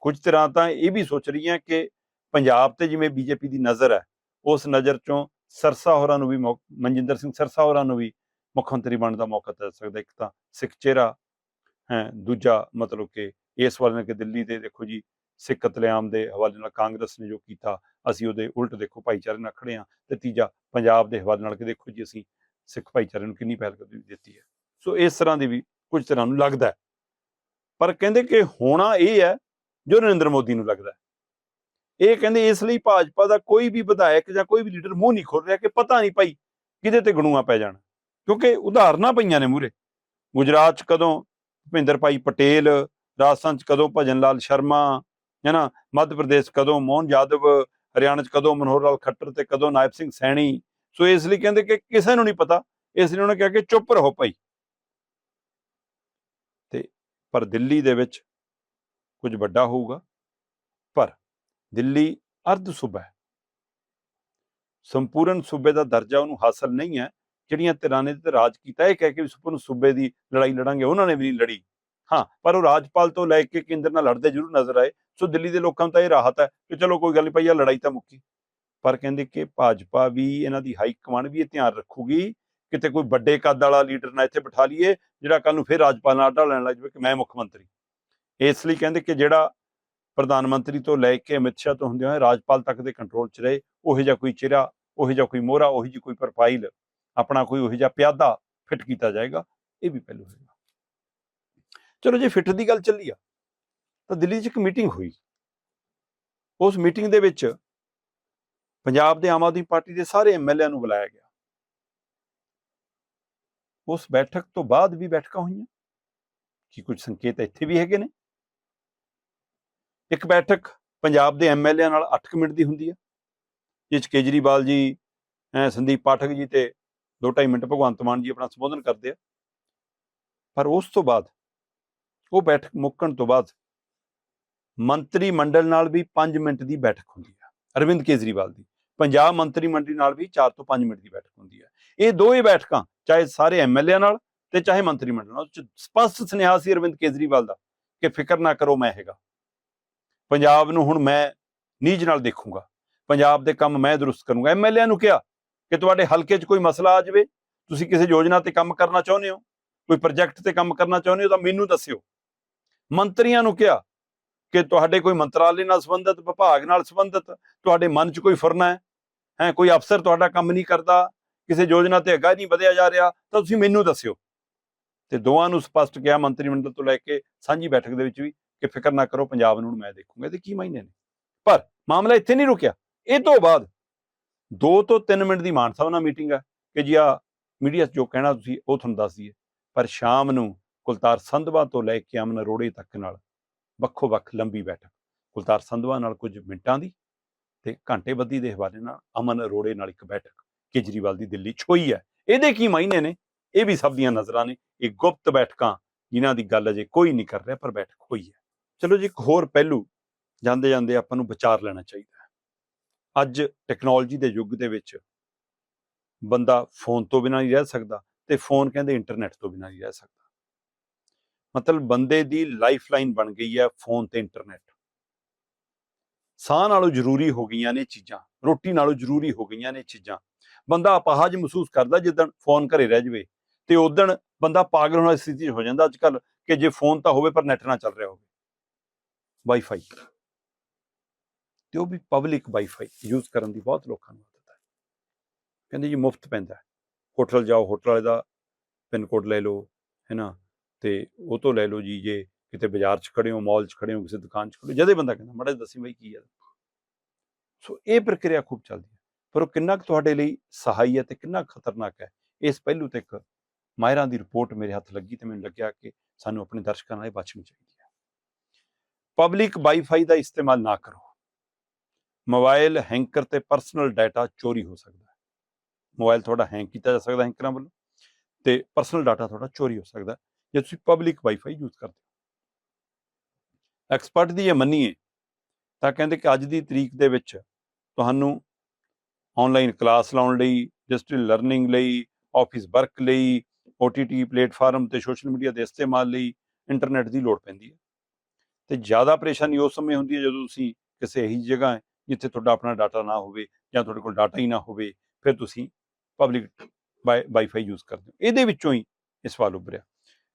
ਕੁਝ ਤਰ੍ਹਾਂ ਤਾਂ ਇਹ ਵੀ ਸੋਚ ਰਹੀ ਹੈ ਕਿ ਪੰਜਾਬ ਤੇ ਜਿਵੇਂ ਬੀਜੇਪੀ ਦੀ ਨਜ਼ਰ ਹੈ, ਉਸ ਨਜ਼ਰ ਚੋਂ ਸਰਸਾ ਹੋਰਾਂ ਨੂੰ ਵੀ ਮੌ- ਮਨਜਿੰਦਰ ਸਿੰਘ ਸਰਸਾ ਹੋਰਾਂ ਨੂੰ ਵੀ ਮੁੱਖ ਮੰਤਰੀ ਬਣਨ ਦਾ ਮੌਕਾ ਦੇ ਸਕਦਾ ਇੱਕ ਤਾਂ ਸਿੱਖ ਚਿਹਰਾ ਹੈ, ਦੂਜਾ ਮਤਲਬ ਕਿ ਇਸ ਵਾਰ ਨੇ ਕਿ ਦਿੱਲੀ ਦੇ ਦੇਖੋ ਜੀ, ਸਿੱਖ ਕਤਲੇਆਮ ਦੇ ਹਵਾਲੇ ਨਾਲ ਕਾਂਗਰਸ ਨੇ ਜੋ ਕੀਤਾ, ਅਸੀਂ ਉਹਦੇ ਉਲਟ ਦੇਖੋ ਭਾਈਚਾਰੇ ਨਾਲ ਖੜੇ ਹਾਂ ਤੇ ਤੀਜਾ ਪੰਜਾਬ ਦੇ ਹਵਾਲੇ ਨਾਲ ਕਿ ਦੇਖੋ ਜੀ, ਅਸੀਂ ਸਿੱਖ ਭਾਈਚਾਰੇ ਨੂੰ ਕਿੰਨੀ ਪਹਿਲ ਦਿੱਤੀ ਹੈ। ਸੋ ਇਸ ਤਰ੍ਹਾਂ ਦੀ ਵੀ ਕੁਝ ਤਰ੍ਹਾਂ ਨੂੰ ਲੱਗਦਾ ਪਰ ਕਹਿੰਦੇ ਕਿ ਹੋਣਾ ਇਹ ਹੈ ਜੋ ਨਰਿੰਦਰ ਮੋਦੀ ਨੂੰ ਲੱਗਦਾ ਇਹ ਕਹਿੰਦੇ ਇਸ ਲਈ ਭਾਜਪਾ ਦਾ ਕੋਈ ਵੀ ਵਿਧਾਇਕ ਜਾਂ ਕੋਈ ਵੀ ਲੀਡਰ ਮੂੰਹ ਨਹੀਂ ਖੋਲ ਰਿਹਾ ਕਿ ਪਤਾ ਨਹੀਂ ਭਾਈ ਕਿਹਦੇ ਤੇ ਗਣੂਆਂ ਪੈ ਜਾਣ। ਕਿਉਂਕਿ ਉਦਾਹਰਨਾਂ ਪਈਆਂ ਨੇ ਮੂਰੇ ਗੁਜਰਾਤ ਚ ਕਦੋਂ ਭੁਪਿੰਦਰ ਭਾਈ ਪਟੇਲ, ਰਾਜਸਥਾਨ ਚ ਕਦੋਂ ਭਜਨ ਲਾਲ ਸ਼ਰਮਾ, ਹੈ ਨਾ? ਮੱਧ ਪ੍ਰਦੇਸ਼ ਕਦੋਂ ਮੋਹਨ ਯਾਦਵ ਹਰਿਆਣਾ ਚ ਕਦੋਂ ਮਨੋਹਰ ਲਾਲ ਖੱਟਰ ਤੇ ਕਦੋਂ ਨਾਇਬ ਸਿੰਘ ਸੈਣੀ? ਸੋ ਇਸ ਲਈ ਕਹਿੰਦੇ ਕਿ ਕਿਸੇ ਨੂੰ ਨਹੀਂ ਪਤਾ, ਇਸ ਲਈ ਉਹਨੇ ਕਿਹਾ ਕਿ ਚੁੱਪ ਰਹੋ ਭਾਈ। ਤੇ ਪਰ ਦਿੱਲੀ ਦੇ ਵਿੱਚ ਕੁਝ ਵੱਡਾ ਹੋਊਗਾ, ਪਰ ਦਿੱਲੀ ਅਰਧ ਸੂਬਾ ਹੈ। ਸੰਪੂਰਨ ਸੂਬੇ ਦਾ ਦਰਜਾ ਉਹਨੂੰ ਹਾਸਲ ਨਹੀਂ ਹੈ। ਜਿਹੜੀਆਂ ਧਿਰਾਂ ਨੇ ਤੇ ਰਾਜ ਕੀਤਾ, ਇਹ ਕਹਿ ਕੇ ਵੀ ਸੰਪੂਰਨ ਸੂਬੇ ਦੀ ਲੜਾਈ ਲੜਾਂਗੇ, ਉਹਨਾਂ ਨੇ ਵੀ ਨਹੀਂ ਲੜੀ। ਹਾਂ, ਪਰ ਉਹ ਰਾਜਪਾਲ ਤੋਂ ਲੈ ਕੇ ਕੇਂਦਰ ਨਾਲ ਲੜਦੇ ਜ਼ਰੂਰ ਨਜ਼ਰ ਆਏ। ਸੋ ਦਿੱਲੀ ਦੇ ਲੋਕਾਂ ਨੂੰ ਤਾਂ ਇਹ ਰਾਹਤ ਹੈ ਕਿ ਚਲੋ ਕੋਈ ਗੱਲ ਨਹੀਂ ਪਈ ਲੜਾਈ ਤਾਂ ਮੁੱਕੀ। ਪਰ ਕਹਿੰਦੇ ਕਿ ਭਾਜਪਾ ਵੀ, ਇਹਨਾਂ ਦੀ ਹਾਈ ਕਮਾਂਡ ਵੀ ਇਹ ਧਿਆਨ ਰੱਖੂਗੀ, ਕਿਤੇ ਕੋਈ ਵੱਡੇ ਕੱਦ ਵਾਲਾ ਲੀਡਰ ਨਾ ਇੱਥੇ ਬਿਠਾ ਲਈਏ, ਜਿਹੜਾ ਕੱਲ ਨੂੰ ਫਿਰ ਰਾਜਪਾਲ ਨਾਲ ਆਡਾ ਲੈਣ ਲੱਗ ਜਾਵੇ ਕਿ ਮੈਂ ਮੁੱਖ ਮੰਤਰੀ। ਇਸ ਲਈ ਕਹਿੰਦੇ ਕਿ ਜਿਹੜਾ ਪ੍ਰਧਾਨ ਮੰਤਰੀ ਤੋਂ ਲੈ ਕੇ ਅਮਿਤ ਸ਼ਾਹ ਤੋਂ ਹੁੰਦੇ ਹੋਏ ਰਾਜਪਾਲ ਤੱਕ ਦੇ ਕੰਟਰੋਲ 'ਚ ਰਹੇ, ਉਹੋ ਜਿਹਾ ਕੋਈ ਚਿਹਰਾ, ਉਹੋ ਜਿਹਾ ਕੋਈ ਮੋਹਰਾ, ਉਹੋ ਜਿਹੀ ਕੋਈ ਪ੍ਰੋਫਾਈਲ ਆਪਣਾ ਕੋਈ ਉਹੋ ਜਿਹਾ ਪਿਆਦਾ ਫਿੱਟ ਕੀਤਾ ਜਾਏਗਾ, ਇਹ ਵੀ ਪਹਿਲੂ ਹੋਏਗਾ ਚਲੋ ਜੇ ਫਿੱਟ ਦੀ ਗੱਲ ਚੱਲੀ ਆ, ਤਾਂ ਦਿੱਲੀ 'ਚ ਇੱਕ ਮੀਟਿੰਗ ਹੋਈ। ਉਸ ਮੀਟਿੰਗ ਦੇ ਵਿੱਚ ਪੰਜਾਬ ਦੇ ਆਮ ਆਦਮੀ ਪਾਰਟੀ ਦੇ ਸਾਰੇ ਐਮਐਲਏ ਨੂੰ ਬੁਲਾਇਆ ਗਿਆ। ਉਸ ਬੈਠਕ ਤੋਂ ਬਾਅਦ ਵੀ ਬੈਠਕਾਂ ਹੋਈਆਂ, ਕੀ ਕੁਝ ਸੰਕੇਤ ਇੱਥੇ ਵੀ ਹੈਗੇ ਨੇ? ਇੱਕ ਬੈਠਕ ਪੰਜਾਬ ਦੇ ਐਮਐਲਏ ਨਾਲ 8 ਮਿੰਟ ਦੀ ਹੁੰਦੀ ਹੈ ਜਿਸ 'ਚ ਕੇਜਰੀਵਾਲ ਜੀ ਸੰਦੀਪ ਪਾਠਕ ਜੀ ਤੇ 2.5 ਮਿੰਟ ਭਗਵੰਤ ਮਾਨ ਜੀ ਆਪਣਾ ਸੰਬੋਧਨ ਕਰਦੇ ਆ। ਪਰ ਉਸ ਤੋਂ ਬਾਅਦ, ਉਹ ਬੈਠਕ ਮੁੱਕਣ ਤੋਂ ਬਾਅਦ ਮੰਤਰੀ ਮੰਡਲ ਨਾਲ ਵੀ 5 ਮਿੰਟ ਦੀ ਬੈਠਕ ਹੁੰਦੀ ਹੈ ਅਰਵਿੰਦ ਕੇਜਰੀਵਾਲ ਦੀ। ਪੰਜਾਬ ਮੰਤਰੀ ਮੰਡਲ ਨਾਲ ਵੀ 4 ਤੋਂ 5 ਮਿੰਟ ਦੀ ਬੈਠਕ ਹੁੰਦੀ ਹੈ ਇਹ ਦੋਵੇਂ ਬੈਠਕਾਂ, ਚਾਹੇ ਸਾਰੇ ਐਮਐਲਏ ਨਾਲ ਤੇ ਚਾਹੇ ਮੰਤਰੀ ਮੰਡਲ ਨਾਲ ਸਪਸ਼ਟ ਸੁਨੇਹਾ ਸੀ ਅਰਵਿੰਦ ਕੇਜਰੀਵਾਲ ਦਾ ਕਿ ਫਿਕਰ ਨਾ ਕਰੋ ਮੈਂ ਹੈਗਾ। ਪੰਜਾਬ ਨੂੰ ਹੁਣ ਮੈਂ ਨੀਜ ਨਾਲ ਦੇਖੂੰਗਾ। ਪੰਜਾਬ ਦੇ ਕੰਮ ਮੈਂ ਦਰੁਸਤ ਕਰੂੰਗਾ। ਐਮਐਲਏ ਨੂੰ ਕਿਹਾ ਕਿ ਤੁਹਾਡੇ ਹਲਕੇ 'ਚ ਕੋਈ ਮਸਲਾ ਆ ਜਾਵੇ, ਤੁਸੀਂ ਕਿਸੇ ਯੋਜਨਾ ਤੇ ਕੰਮ ਕਰਨਾ ਚਾਹੁੰਦੇ ਹੋ, ਕੋਈ ਪ੍ਰੋਜੈਕਟ ਤੇ ਕੰਮ ਕਰਨਾ ਚਾਹੁੰਦੇ ਹੋ ਤਾਂ ਮੈਨੂੰ ਦੱਸਿਓ। ਮੰਤਰੀਆਂ ਨੂੰ ਕਿਹਾ ਕਿ ਤੁਹਾਡੇ ਕੋਈ ਮੰਤਰਾਲੇ ਨਾਲ ਸੰਬੰਧਿਤ, ਵਿਭਾਗ ਨਾਲ ਸੰਬੰਧਿਤ, ਤੁਹਾਡੇ ਮਨ 'ਚ ਕੋਈ ਫੁਰਨਾ ਹੈ? ਹੈ, ਕੋਈ ਅਫਸਰ ਤੁਹਾਡਾ ਕੰਮ ਨਹੀਂ ਕਰਦਾ, ਕਿਸੇ ਯੋਜਨਾ ਤੇ ਅੱਗਾ ਨਹੀਂ ਵਧਿਆ ਜਾ ਰਿਹਾ, ਤਾਂ ਤੁਸੀਂ ਮੈਨੂੰ ਦੱਸਿਓ। ਤੇ ਦੋਵਾਂ ਨੂੰ ਸਪਸ਼ਟ ਕਿਹਾ ਮੰਤਰੀ ਮੰਡਲ ਤੋਂ ਲੈ ਕੇ ਸਾਂਝੀ ਬੈਠਕ ਦੇ ਵਿੱਚ ਵੀ ਕਿ ਫਿਕਰ ਨਾ ਕਰੋ, ਪੰਜਾਬ ਨੂੰ ਹੁਣ ਮੈਂ ਦੇਖੂੰਗਾ ਤੇ ਕੀ ਮਾਇਨੇ ਨੇ। ਪਰ ਮਾਮਲਾ ਇੱਥੇ ਨਹੀਂ ਰੁਕਿਆ। ਇਹ ਤੋਂ ਬਾਅਦ 2 ਤੋਂ 3 ਮਿੰਟ ਦੀ ਮਾਨ ਸਾਹਿਬ ਨਾਲ ਮੀਟਿੰਗ ਹੈ ਕਿ ਜੀ ਆ ਮੀਡੀਆ 'ਚ ਜੋ ਕਹਿਣਾ ਤੁਸੀਂ ਉਹ ਤੁਹਾਨੂੰ ਦੱਸ ਦਈਏ। ਪਰ ਸ਼ਾਮ ਨੂੰ ਕੁਲਤਾਰ ਸੰਧਵਾ ਤੋਂ ਲੈ ਕੇ ਅਮਨ ਅਰੋੜੇ ਤੱਕ ਨਾਲ ਵੱਖੋ ਵੱਖ ਲੰਬੀ ਬੈਠਕ। ਕੁਲਤਾਰ ਸੰਧਵਾ ਨਾਲ ਕੁਝ ਮਿੰਟਾਂ ਦੀ ਤੇ ਘੰਟੇ ਬੱਧੀ ਦੇ ਹਵਾਲੇ ਨਾਲ ਅਮਨ ਅਰੋੜੇ ਨਾਲ ਇੱਕ ਬੈਠਕ। ਕੇਜਰੀਵਾਲ ਦੀ ਦਿੱਲੀ 'ਚ ਹੋਈ ਹੈ। ਇਹਦੇ ਕੀ ਮਾਇਨੇ ਨੇ? ਇਹ ਵੀ ਸਭ ਦੀਆਂ ਨਜ਼ਰਾਂ ਨੇ। ਇਹ ਗੁਪਤ ਬੈਠਕਾਂ ਜਿਨ੍ਹਾਂ ਦੀ ਗੱਲ ਅਜੇ ਕੋਈ ਨਹੀਂ ਕਰ ਰਿਹਾ ਪਰ ਬੈਠਕ ਹੋਈ ਹੈ। ਚਲੋ ਜੀ ਇੱਕ ਹੋਰ ਪਹਿਲੂ ਜਾਂਦੇ ਜਾਂਦੇ ਆਪਾਂ ਨੂੰ ਵਿਚਾਰ ਲੈਣਾ ਚਾਹੀਦਾ। ਅੱਜ ਟੈਕਨੋਲੋਜੀ ਦੇ ਯੁੱਗ ਦੇ ਵਿੱਚ ਬੰਦਾ ਫੋਨ ਤੋਂ ਬਿਨਾਂ ਨਹੀਂ ਰਹਿ ਸਕਦਾ ਤੇ ਫੋਨ ਕਹਿੰਦੇ ਇੰਟਰਨੈਟ ਤੋਂ ਬਿਨਾਂ ਨਹੀਂ ਰਹਿ ਸਕਦਾ। ਮਤਲਬ ਬੰਦੇ ਦੀ ਲਾਈਫਲਾਈਨ ਬਣ ਗਈ ਹੈ ਫੋਨ ਤੇ ਇੰਟਰਨੈਟ ਸਾਹ ਨਾਲੋਂ ਜ਼ਰੂਰੀ ਹੋ ਗਈਆਂ ਨੇ ਚੀਜ਼ਾਂ, ਰੋਟੀ ਨਾਲੋਂ ਜ਼ਰੂਰੀ ਹੋ ਗਈਆਂ ਨੇ ਚੀਜ਼ਾਂ। ਬੰਦਾ ਅਪਾਹਜ ਮਹਿਸੂਸ ਕਰਦਾ ਜਿੱਦਣ ਫੋਨ ਘਰੇ ਰਹਿ ਜਵੇ ਤੇ ਉਦਣ ਬੰਦਾ ਪਾਗਲ ਹੋਣ ਵਾਲੀ ਸਥਿਤੀ 'ਚ ਹੋ ਜਾਂਦਾ ਅੱਜ ਕੱਲ ਕਿ ਜੇ ਫੋਨ ਤਾਂ ਹੋਵੇ ਪਰ ਨੈਟ ਨਾ ਚੱਲ ਰਿਹਾ ਹੋਵੇ। ਵਾਈਫਾਈ ਤੇ ਉਹ ਵੀ ਪਬਲਿਕ ਵਾਈਫਾਈ ਯੂਜ਼ ਕਰਨ ਦੀ ਬਹੁਤ ਲੋਕਾਂ ਨੂੰ ਆਦਤ ਹੈ। ਕਹਿੰਦੇ ਜੀ ਮੁਫਤ ਪੈਂਦਾ ਹੋਟਲ ਜਾਓ, ਹੋਟਲ ਵਾਲੇ ਦਾ ਪਿੰਨ ਕੋਡ ਲੈ ਲਓ ਹੈ ਨਾ ਤੇ ਉਹ ਤੋਂ ਲੈ ਲਓ ਜੀ, ਜੇ ਕਿਤੇ ਬਾਜ਼ਾਰ 'ਚ ਖੜੇ ਹੋ ਮਾਲ 'ਚ ਖੜੇ ਹੋ, ਕਿਸੇ ਦੁਕਾਨ 'ਚ ਖੜੇ ਹੋ, ਜਦੇ ਬੰਦਾ ਕਹਿੰਦਾ, ਮਾੜਾ ਜਿਹਾ ਦੱਸੀ ਬਈ ਕੀ ਹੈ ਸੋ ਇਹ ਪ੍ਰਕਿਰਿਆ ਖੂਬ ਚੱਲਦੀ ਹੈ। ਪਰ ਉਹ ਕਿੰਨਾ ਕੁ ਤੁਹਾਡੇ ਲਈ ਸਹਾਈ ਹੈ ਤੇ ਕਿੰਨਾ ਕੁ ਖਤਰਨਾਕ ਹੈ, ਇਸ ਪਹਿਲੂ ਤੇ ਇੱਕ ਮਾਇਰਾਂ ਦੀ ਰਿਪੋਰਟ ਮੇਰੇ ਹੱਥ ਲੱਗੀ ਤੇ ਮੈਨੂੰ ਲੱਗਿਆ ਕਿ ਸਾਨੂੰ ਆਪਣੇ ਦਰਸ਼ਕਾਂ ਨਾਲ ਇਹ ਬਚਣੀ ਚਾਹੀਦੀ ਹੈ। ਪਬਲਿਕ ਵਾਈਫਾਈ ਦਾ ਇਸਤੇਮਾਲ ਨਾ ਕਰੋ। ਮੋਬਾਈਲ ਹੈਂਕਰ ਤੇ ਪਰਸਨਲ ਡਾਟਾ ਚੋਰੀ ਹੋ ਸਕਦਾ ਹੈ। ਮੋਬਾਈਲ ਤੁਹਾਡਾ ਹੈਂਕ ਕੀਤਾ ਜਾ ਸਕਦਾ ਹੈਂਕਰਾਂ ਵੱਲੋਂ ਤੇ ਪਰਸਨਲ ਡਾਟਾ ਤੁਹਾਡਾ ਚੋਰੀ ਹੋ ਸਕਦਾ ਜੇ ਤੁਸੀਂ ਪਬਲਿਕ ਵਾਈਫਾਈ ਯੂਜ਼ ਕਰਦੇ ਹੋ। ਐਕਸਪਰਟ ਦੀ ਇਹ ਮੰਨੀਏ ਤਾਂ ਕਹਿੰਦੇ ਕਿ ਅੱਜ ਦੀ ਤਰੀਕ ਦੇ ਵਿੱਚ ਤੁਹਾਨੂੰ ਆਨਲਾਈਨ ਕਲਾਸ ਲਾਉਣ ਲਈ, ਡਿਜੀਟਲ ਲਰਨਿੰਗ ਲਈ, ਆਫਿਸ ਵਰਕ ਲਈ OTT ਪਲੇਟਫਾਰਮ ਤੇ ਸੋਸ਼ਲ ਮੀਡੀਆ ਦੇ ਇਸਤੇਮਾਲ ਲਈ ਇੰਟਰਨੈਟ ਦੀ ਲੋੜ ਪੈਂਦੀ ਹੈ। ਤੇ ਜ਼ਿਆਦਾ ਪਰੇਸ਼ਾਨੀ ਉਸ ਸਮੇਂ ਹੁੰਦੀ ਹੈ ਜਦੋਂ ਤੁਸੀਂ ਕਿਸੇ ਇਹੀ ਜਗ੍ਹਾ ਜਿੱਥੇ ਤੁਹਾਡਾ ਆਪਣਾ ਡਾਟਾ ਨਾ ਹੋਵੇ ਜਾਂ ਤੁਹਾਡੇ ਕੋਲ ਡਾਟਾ ਹੀ ਨਾ ਹੋਵੇ, ਫਿਰ ਤੁਸੀਂ ਪਬਲਿਕ ਵਾਈਫਾਈ ਯੂਜ਼ ਕਰਦੇ ਹੋ। ਇਹਦੇ ਵਿੱਚੋਂ ਹੀ ਇਹ ਸਵਾਲ ਉੱਭਰਿਆ।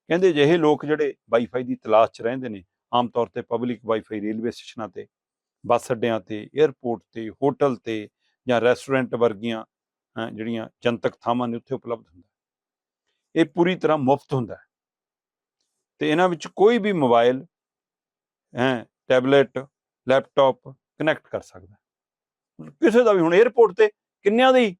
ਕਹਿੰਦੇ ਜਿਹੇ ਲੋਕ ਜਿਹੜੇ ਵਾਈਫਾਈ ਦੀ ਤਲਾਸ਼ 'ਚ ਰਹਿੰਦੇ ਨੇ, ਆਮ ਤੌਰ ਤੇ ਪਬਲਿਕ ਵਾਈਫਾਈ ਰੇਲਵੇ ਸਟੇਸ਼ਨਾਂ ਤੇ, ਬੱਸ ਅੱਡਿਆਂ ਤੇ 에ਅਰਪੋਰਟ ਤੇ ਹੋਟਲ ਤੇ ਜਾਂ ਰੈਸਟੋਰੈਂਟ ਵਰਗੀਆਂ ਜਿਹੜੀਆਂ ਜਨਤਕ ਥਾਵਾਂ ਨੇ, ਉੱਥੇ ਉਪਲਬਧ ਹੁੰਦਾ ਇਹ ਪੂਰੀ ਤਰ੍ਹਾਂ ਮੁਫਤ ਹੁੰਦਾ ਹੈ। ਤੇ ਇਹਨਾਂ ਵਿੱਚ ਕੋਈ ਵੀ ਮੋਬਾਈਲ ਹੈ ਟੈਬਲੇਟ ਲੈਪਟਾਪ ਕਨੈਕਟ ਕਰ ਸਕਦਾ। ਕਿਸੇ ਦਾ ਵੀ ਹੁਣ 에어ਪੋਰਟ ਤੇ ਕਿੰਨਿਆਂ ਦੀ,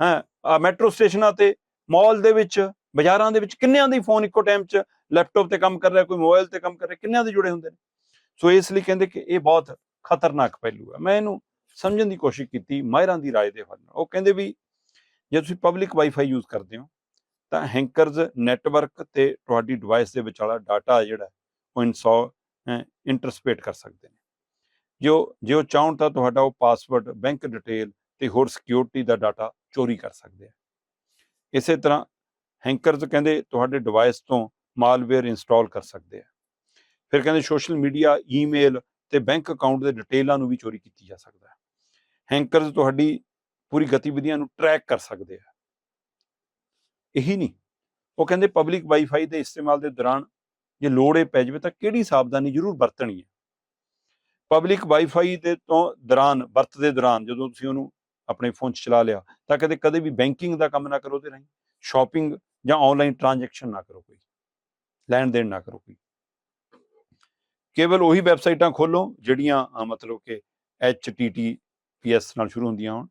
ਹਾਂ, ਆ ਮੈਟਰੋ ਸਟੇਸ਼ਨਾਂ ਤੇ ਮਾਲ ਦੇ ਵਿੱਚ, ਬਾਜ਼ਾਰਾਂ ਦੇ ਵਿੱਚ ਕਿੰਨਿਆਂ ਦੀ ਫੋਨ ਇੱਕੋ ਟਾਈਮ 'ਚ ਲੈਪਟਾਪ ਤੇ ਕੰਮ ਕਰ ਰਿਹਾ, ਕੋਈ ਮੋਬਾਈਲ ਤੇ ਕੰਮ ਕਰ ਰਿਹਾ, ਕਿੰਨਿਆਂ ਦੇ ਜੁੜੇ ਹੁੰਦੇ ਨੇ? ਸੋ ਇਸ ਲਈ ਕਹਿੰਦੇ ਕਿ ਇਹ ਬਹੁਤ ਖਤਰਨਾਕ ਪਹਿਲੂ ਹੈ ਮੈਂ ਇਹਨੂੰ ਸਮਝਣ ਦੀ ਕੋਸ਼ਿਸ਼ ਕੀਤੀ, ਮਾਹਿਰਾਂ ਦੀ ਰਾਏ ਦੇ ਫਨ ਉਹ ਕਹਿੰਦੇ ਵੀ ਜੇ ਤੁਸੀਂ ਪਬਲਿਕ ਵਾਈਫਾਈ ਯੂਜ਼ ਕਰਦੇ ਹੋ, ਤਾਂ ਹੈਂਕਰਸ ਨੈਟਵਰਕ ਤੇ ਤੁਹਾਡੀ ਡਿਵਾਈਸ ਦੇ ਵਿਚਾਲਾ ਡਾਟਾ ਜਿਹੜਾ, ਉਹ ਇਨਸੋ ਇੰਟਰਸਪੇਟ ਕਰ ਸਕਦੇ ਨੇ। ਜੋ, ਜੇ ਉਹ ਚਾਹਣ ਤਾਂ ਤੁਹਾਡਾ ਉਹ ਪਾਸਵਰਡ ਬੈਂਕ ਡਿਟੇਲ ਤੇ ਹੋਰ ਸਿਕਿਉਰਿਟੀ ਦਾ ਡਾਟਾ ਚੋਰੀ ਕਰ ਸਕਦੇ ਆ। ਇਸੇ ਤਰ੍ਹਾਂ ਹੈਂਕਰਸ ਕਹਿੰਦੇ ਤੁਹਾਡੇ ਡਿਵਾਈਸ ਤੋਂ ਮਾਲਵੇਅਰ ਇੰਸਟਾਲ ਕਰ ਸਕਦੇ ਆ। ਫਿਰ ਕਹਿੰਦੇ ਸੋਸ਼ਲ ਮੀਡੀਆ ਈਮੇਲ ਤੇ ਬੈਂਕ ਅਕਾਊਂਟ ਦੇ ਡਿਟੇਲਾਂ ਨੂੰ ਵੀ ਚੋਰੀ ਕੀਤੀ ਜਾ ਸਕਦਾ ਹੈ। ਹੈਂਕਰਸ ਤੁਹਾਡੀ ਪੂਰੀ ਗਤੀਵਿਧੀਆਂ ਨੂੰ ਟਰੈਕ ਕਰ ਸਕਦੇ ਆ। ਇਹੀ ਨਹੀਂ। ਉਹ ਕਹਿੰਦੇ ਪਬਲਿਕ ਵਾਈਫਾਈ ਦੇ ਇਸਤੇਮਾਲ ਦੇ ਦੌਰਾਨ ਜੇ ਲੋੜ ਏ ਪੈ ਜਾਵੇ ਤਾਂ ਕਿਹੜੀ ਸਾਵਧਾਨੀ ਜ਼ਰੂਰ ਵਰਤਣੀ ਹੈ? ਪਬਲਿਕ ਵਾਈਫਾਈ ਦੇ ਤੋਂ ਦੌਰਾਨ ਵਰਤਦੇ ਦੌਰਾਨ ਜਦੋਂ ਤੁਸੀਂ ਉਹਨੂੰ ਆਪਣੇ ਫੋਨ 'ਚ ਚਲਾ ਲਿਆ, ਤਾਂ ਕਦੇ ਕਦੇ ਵੀ ਬੈਂਕਿੰਗ ਦਾ ਕੰਮ ਨਾ ਕਰੋ ਤੇ ਰਾਹੀਂ। ਸ਼ਾਪਿੰਗ ਜਾਂ ਆਨਲਾਈਨ ਟ੍ਰਾਂਜੈਕਸ਼ਨ ਨਾ ਕਰੋ ਕੋਈ। ਲੈਣ ਦੇਣ ਨਾ ਕਰੋ ਕੋਈ। ਕੇਵਲ ਉਹੀ ਵੈਬਸਾਈਟਾਂ ਖੋਲੋ ਜਿਹੜੀਆਂ ਮਤਲਬ ਕਿ HTTPS ਨਾਲ ਸ਼ੁਰੂ ਹੁੰਦੀਆਂ ਹੋਣ।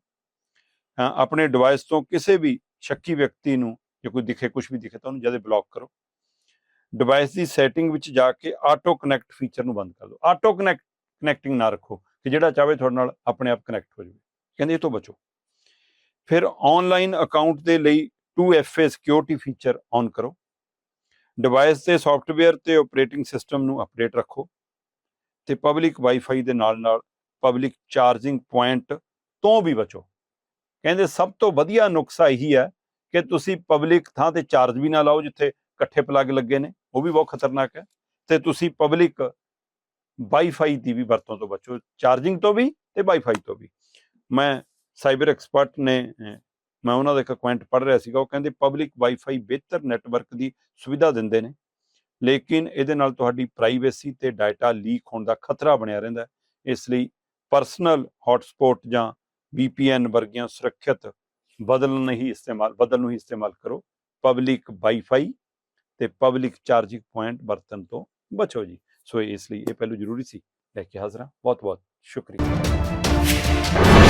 ਆਪਣੇ ਡਿਵਾਈਸ ਤੋਂ ਕਿਸੇ ਵੀ ਸ਼ੱਕੀ ਵਿਅਕਤੀ ਨੂੰ ਜੇ ਕੋਈ ਦਿਖੇ ਕੁਝ ਵੀ ਦਿਖੇ ਤਾਂ ਉਹਨੂੰ ਜਦੇ ਬਲੌਕ ਕਰੋ। ਡਿਵਾਈਸ ਦੀ ਸੈਟਿੰਗ ਵਿੱਚ ਜਾ ਕੇ ਆਟੋ ਕਨੈਕਟ ਫੀਚਰ ਨੂੰ ਬੰਦ ਕਰ ਦਿਓ। ਆਟੋ ਕਨੈਕਟ ਕਨੈਕਟਿੰਗ ਨਾ ਰੱਖੋ, ਕਿ ਜਿਹੜਾ ਚਾਹਵੇ ਤੁਹਾਡੇ ਨਾਲ ਆਪਣੇ ਆਪ ਕਨੈਕਟ ਹੋ ਜਾਵੇ। ਕਹਿੰਦੇ ਇਹ ਤੋਂ ਬਚੋ। ਫਿਰ ਆਨਲਾਈਨ ਅਕਾਊਂਟ ਦੇ ਲਈ 2FA ਸਿਕਿਉਰਿਟੀ ਫੀਚਰ ਔਨ ਕਰੋ। ਡਿਵਾਈਸ 'ਤੇ ਸੌਫਟਵੇਅਰ ਤੇ ਆਪਰੇਟਿੰਗ ਸਿਸਟਮ ਨੂੰ ਅਪਡੇਟ ਰੱਖੋ ਤੇ ਪਬਲਿਕ ਵਾਈਫਾਈ ਦੇ ਨਾਲ ਨਾਲ ਪਬਲਿਕ ਚਾਰਜਿੰਗ ਪੁਆਇੰਟ ਤੋਂ ਵੀ ਬਚੋ। ਕਹਿੰਦੇ ਸਭ ਤੋਂ ਵਧੀਆ ਨੁਕਸਾ ਇਹੀ ਹੈ ਕਿ ਤੁਸੀਂ ਪਬਲਿਕ ਥਾਂ ਤੇ ਚਾਰਜ ਵੀ ਨਾ ਲਾਓ ਜਿੱਥੇ ਇਕੱਠੇ ਪਲੱਗ ਲੱਗੇ ਨੇ, ਉਹ ਵੀ ਬਹੁਤ ਖਤਰਨਾਕ ਹੈ। ਤੇ ਤੁਸੀਂ ਪਬਲਿਕ ਵਾਈਫਾਈ ਦੀ ਵੀ ਵਰਤੋਂ ਤੋਂ ਬਚੋ, ਚਾਰਜਿੰਗ ਤੋਂ ਵੀ ਤੇ ਵਾਈਫਾਈ ਤੋਂ ਵੀ। ਮੈਂ ਸਾਈਬਰ ਐਕਸਪਰਟ ਨੇ ਮੈਂ ਉਹਨਾਂ ਦਾ ਇੱਕ ਕੁਆਇੰਟ ਪੜ੍ਹ ਰਿਹਾ ਸੀਗਾ, ਉਹ ਕਹਿੰਦੇ ਪਬਲਿਕ ਵਾਈਫਾਈ ਬਿਹਤਰ ਨੈਟਵਰਕ ਦੀ ਸੁਵਿਧਾ ਦਿੰਦੇ ਨੇ, ਲੇਕਿਨ ਇਹਦੇ ਨਾਲ ਤੁਹਾਡੀ ਪ੍ਰਾਈਵੇਸੀ ਤੇ ਡਾਟਾ ਲੀਕ ਹੋਣ ਦਾ ਖਤਰਾ ਬਣਿਆ ਰਹਿੰਦਾ ਇਸ ਲਈ ਪਰਸਨਲ ਹੌਟਸਪੌਟ ਜਾਂ VPN ਵਰਗੀਆਂ ਸੁਰੱਖਿਅਤ ਬਦਲਣ ਨਹੀਂ ਇਸਤੇਮਾਲ, ਬਦਲ ਨੂੰ ਹੀ ਇਸਤੇਮਾਲ ਕਰੋ। ਪਬਲਿਕ ਵਾਈਫਾਈ ਤੇ ਪਬਲਿਕ ਚਾਰਜਿੰਗ ਪੁਆਇੰਟ ਵਰਤਨ ਤੋਂ ਬਚੋ ਜੀ। ਸੋ ਇਸ ਲਈ ਇਹ ਪਹਿਲੂ ਜ਼ਰੂਰੀ ਸੀ ਲੈ ਕੇ ਹਾਜ਼ਰ ਹਾਂ ਬਹੁਤ ਬਹੁਤ ਸ਼ੁਕਰੀਆ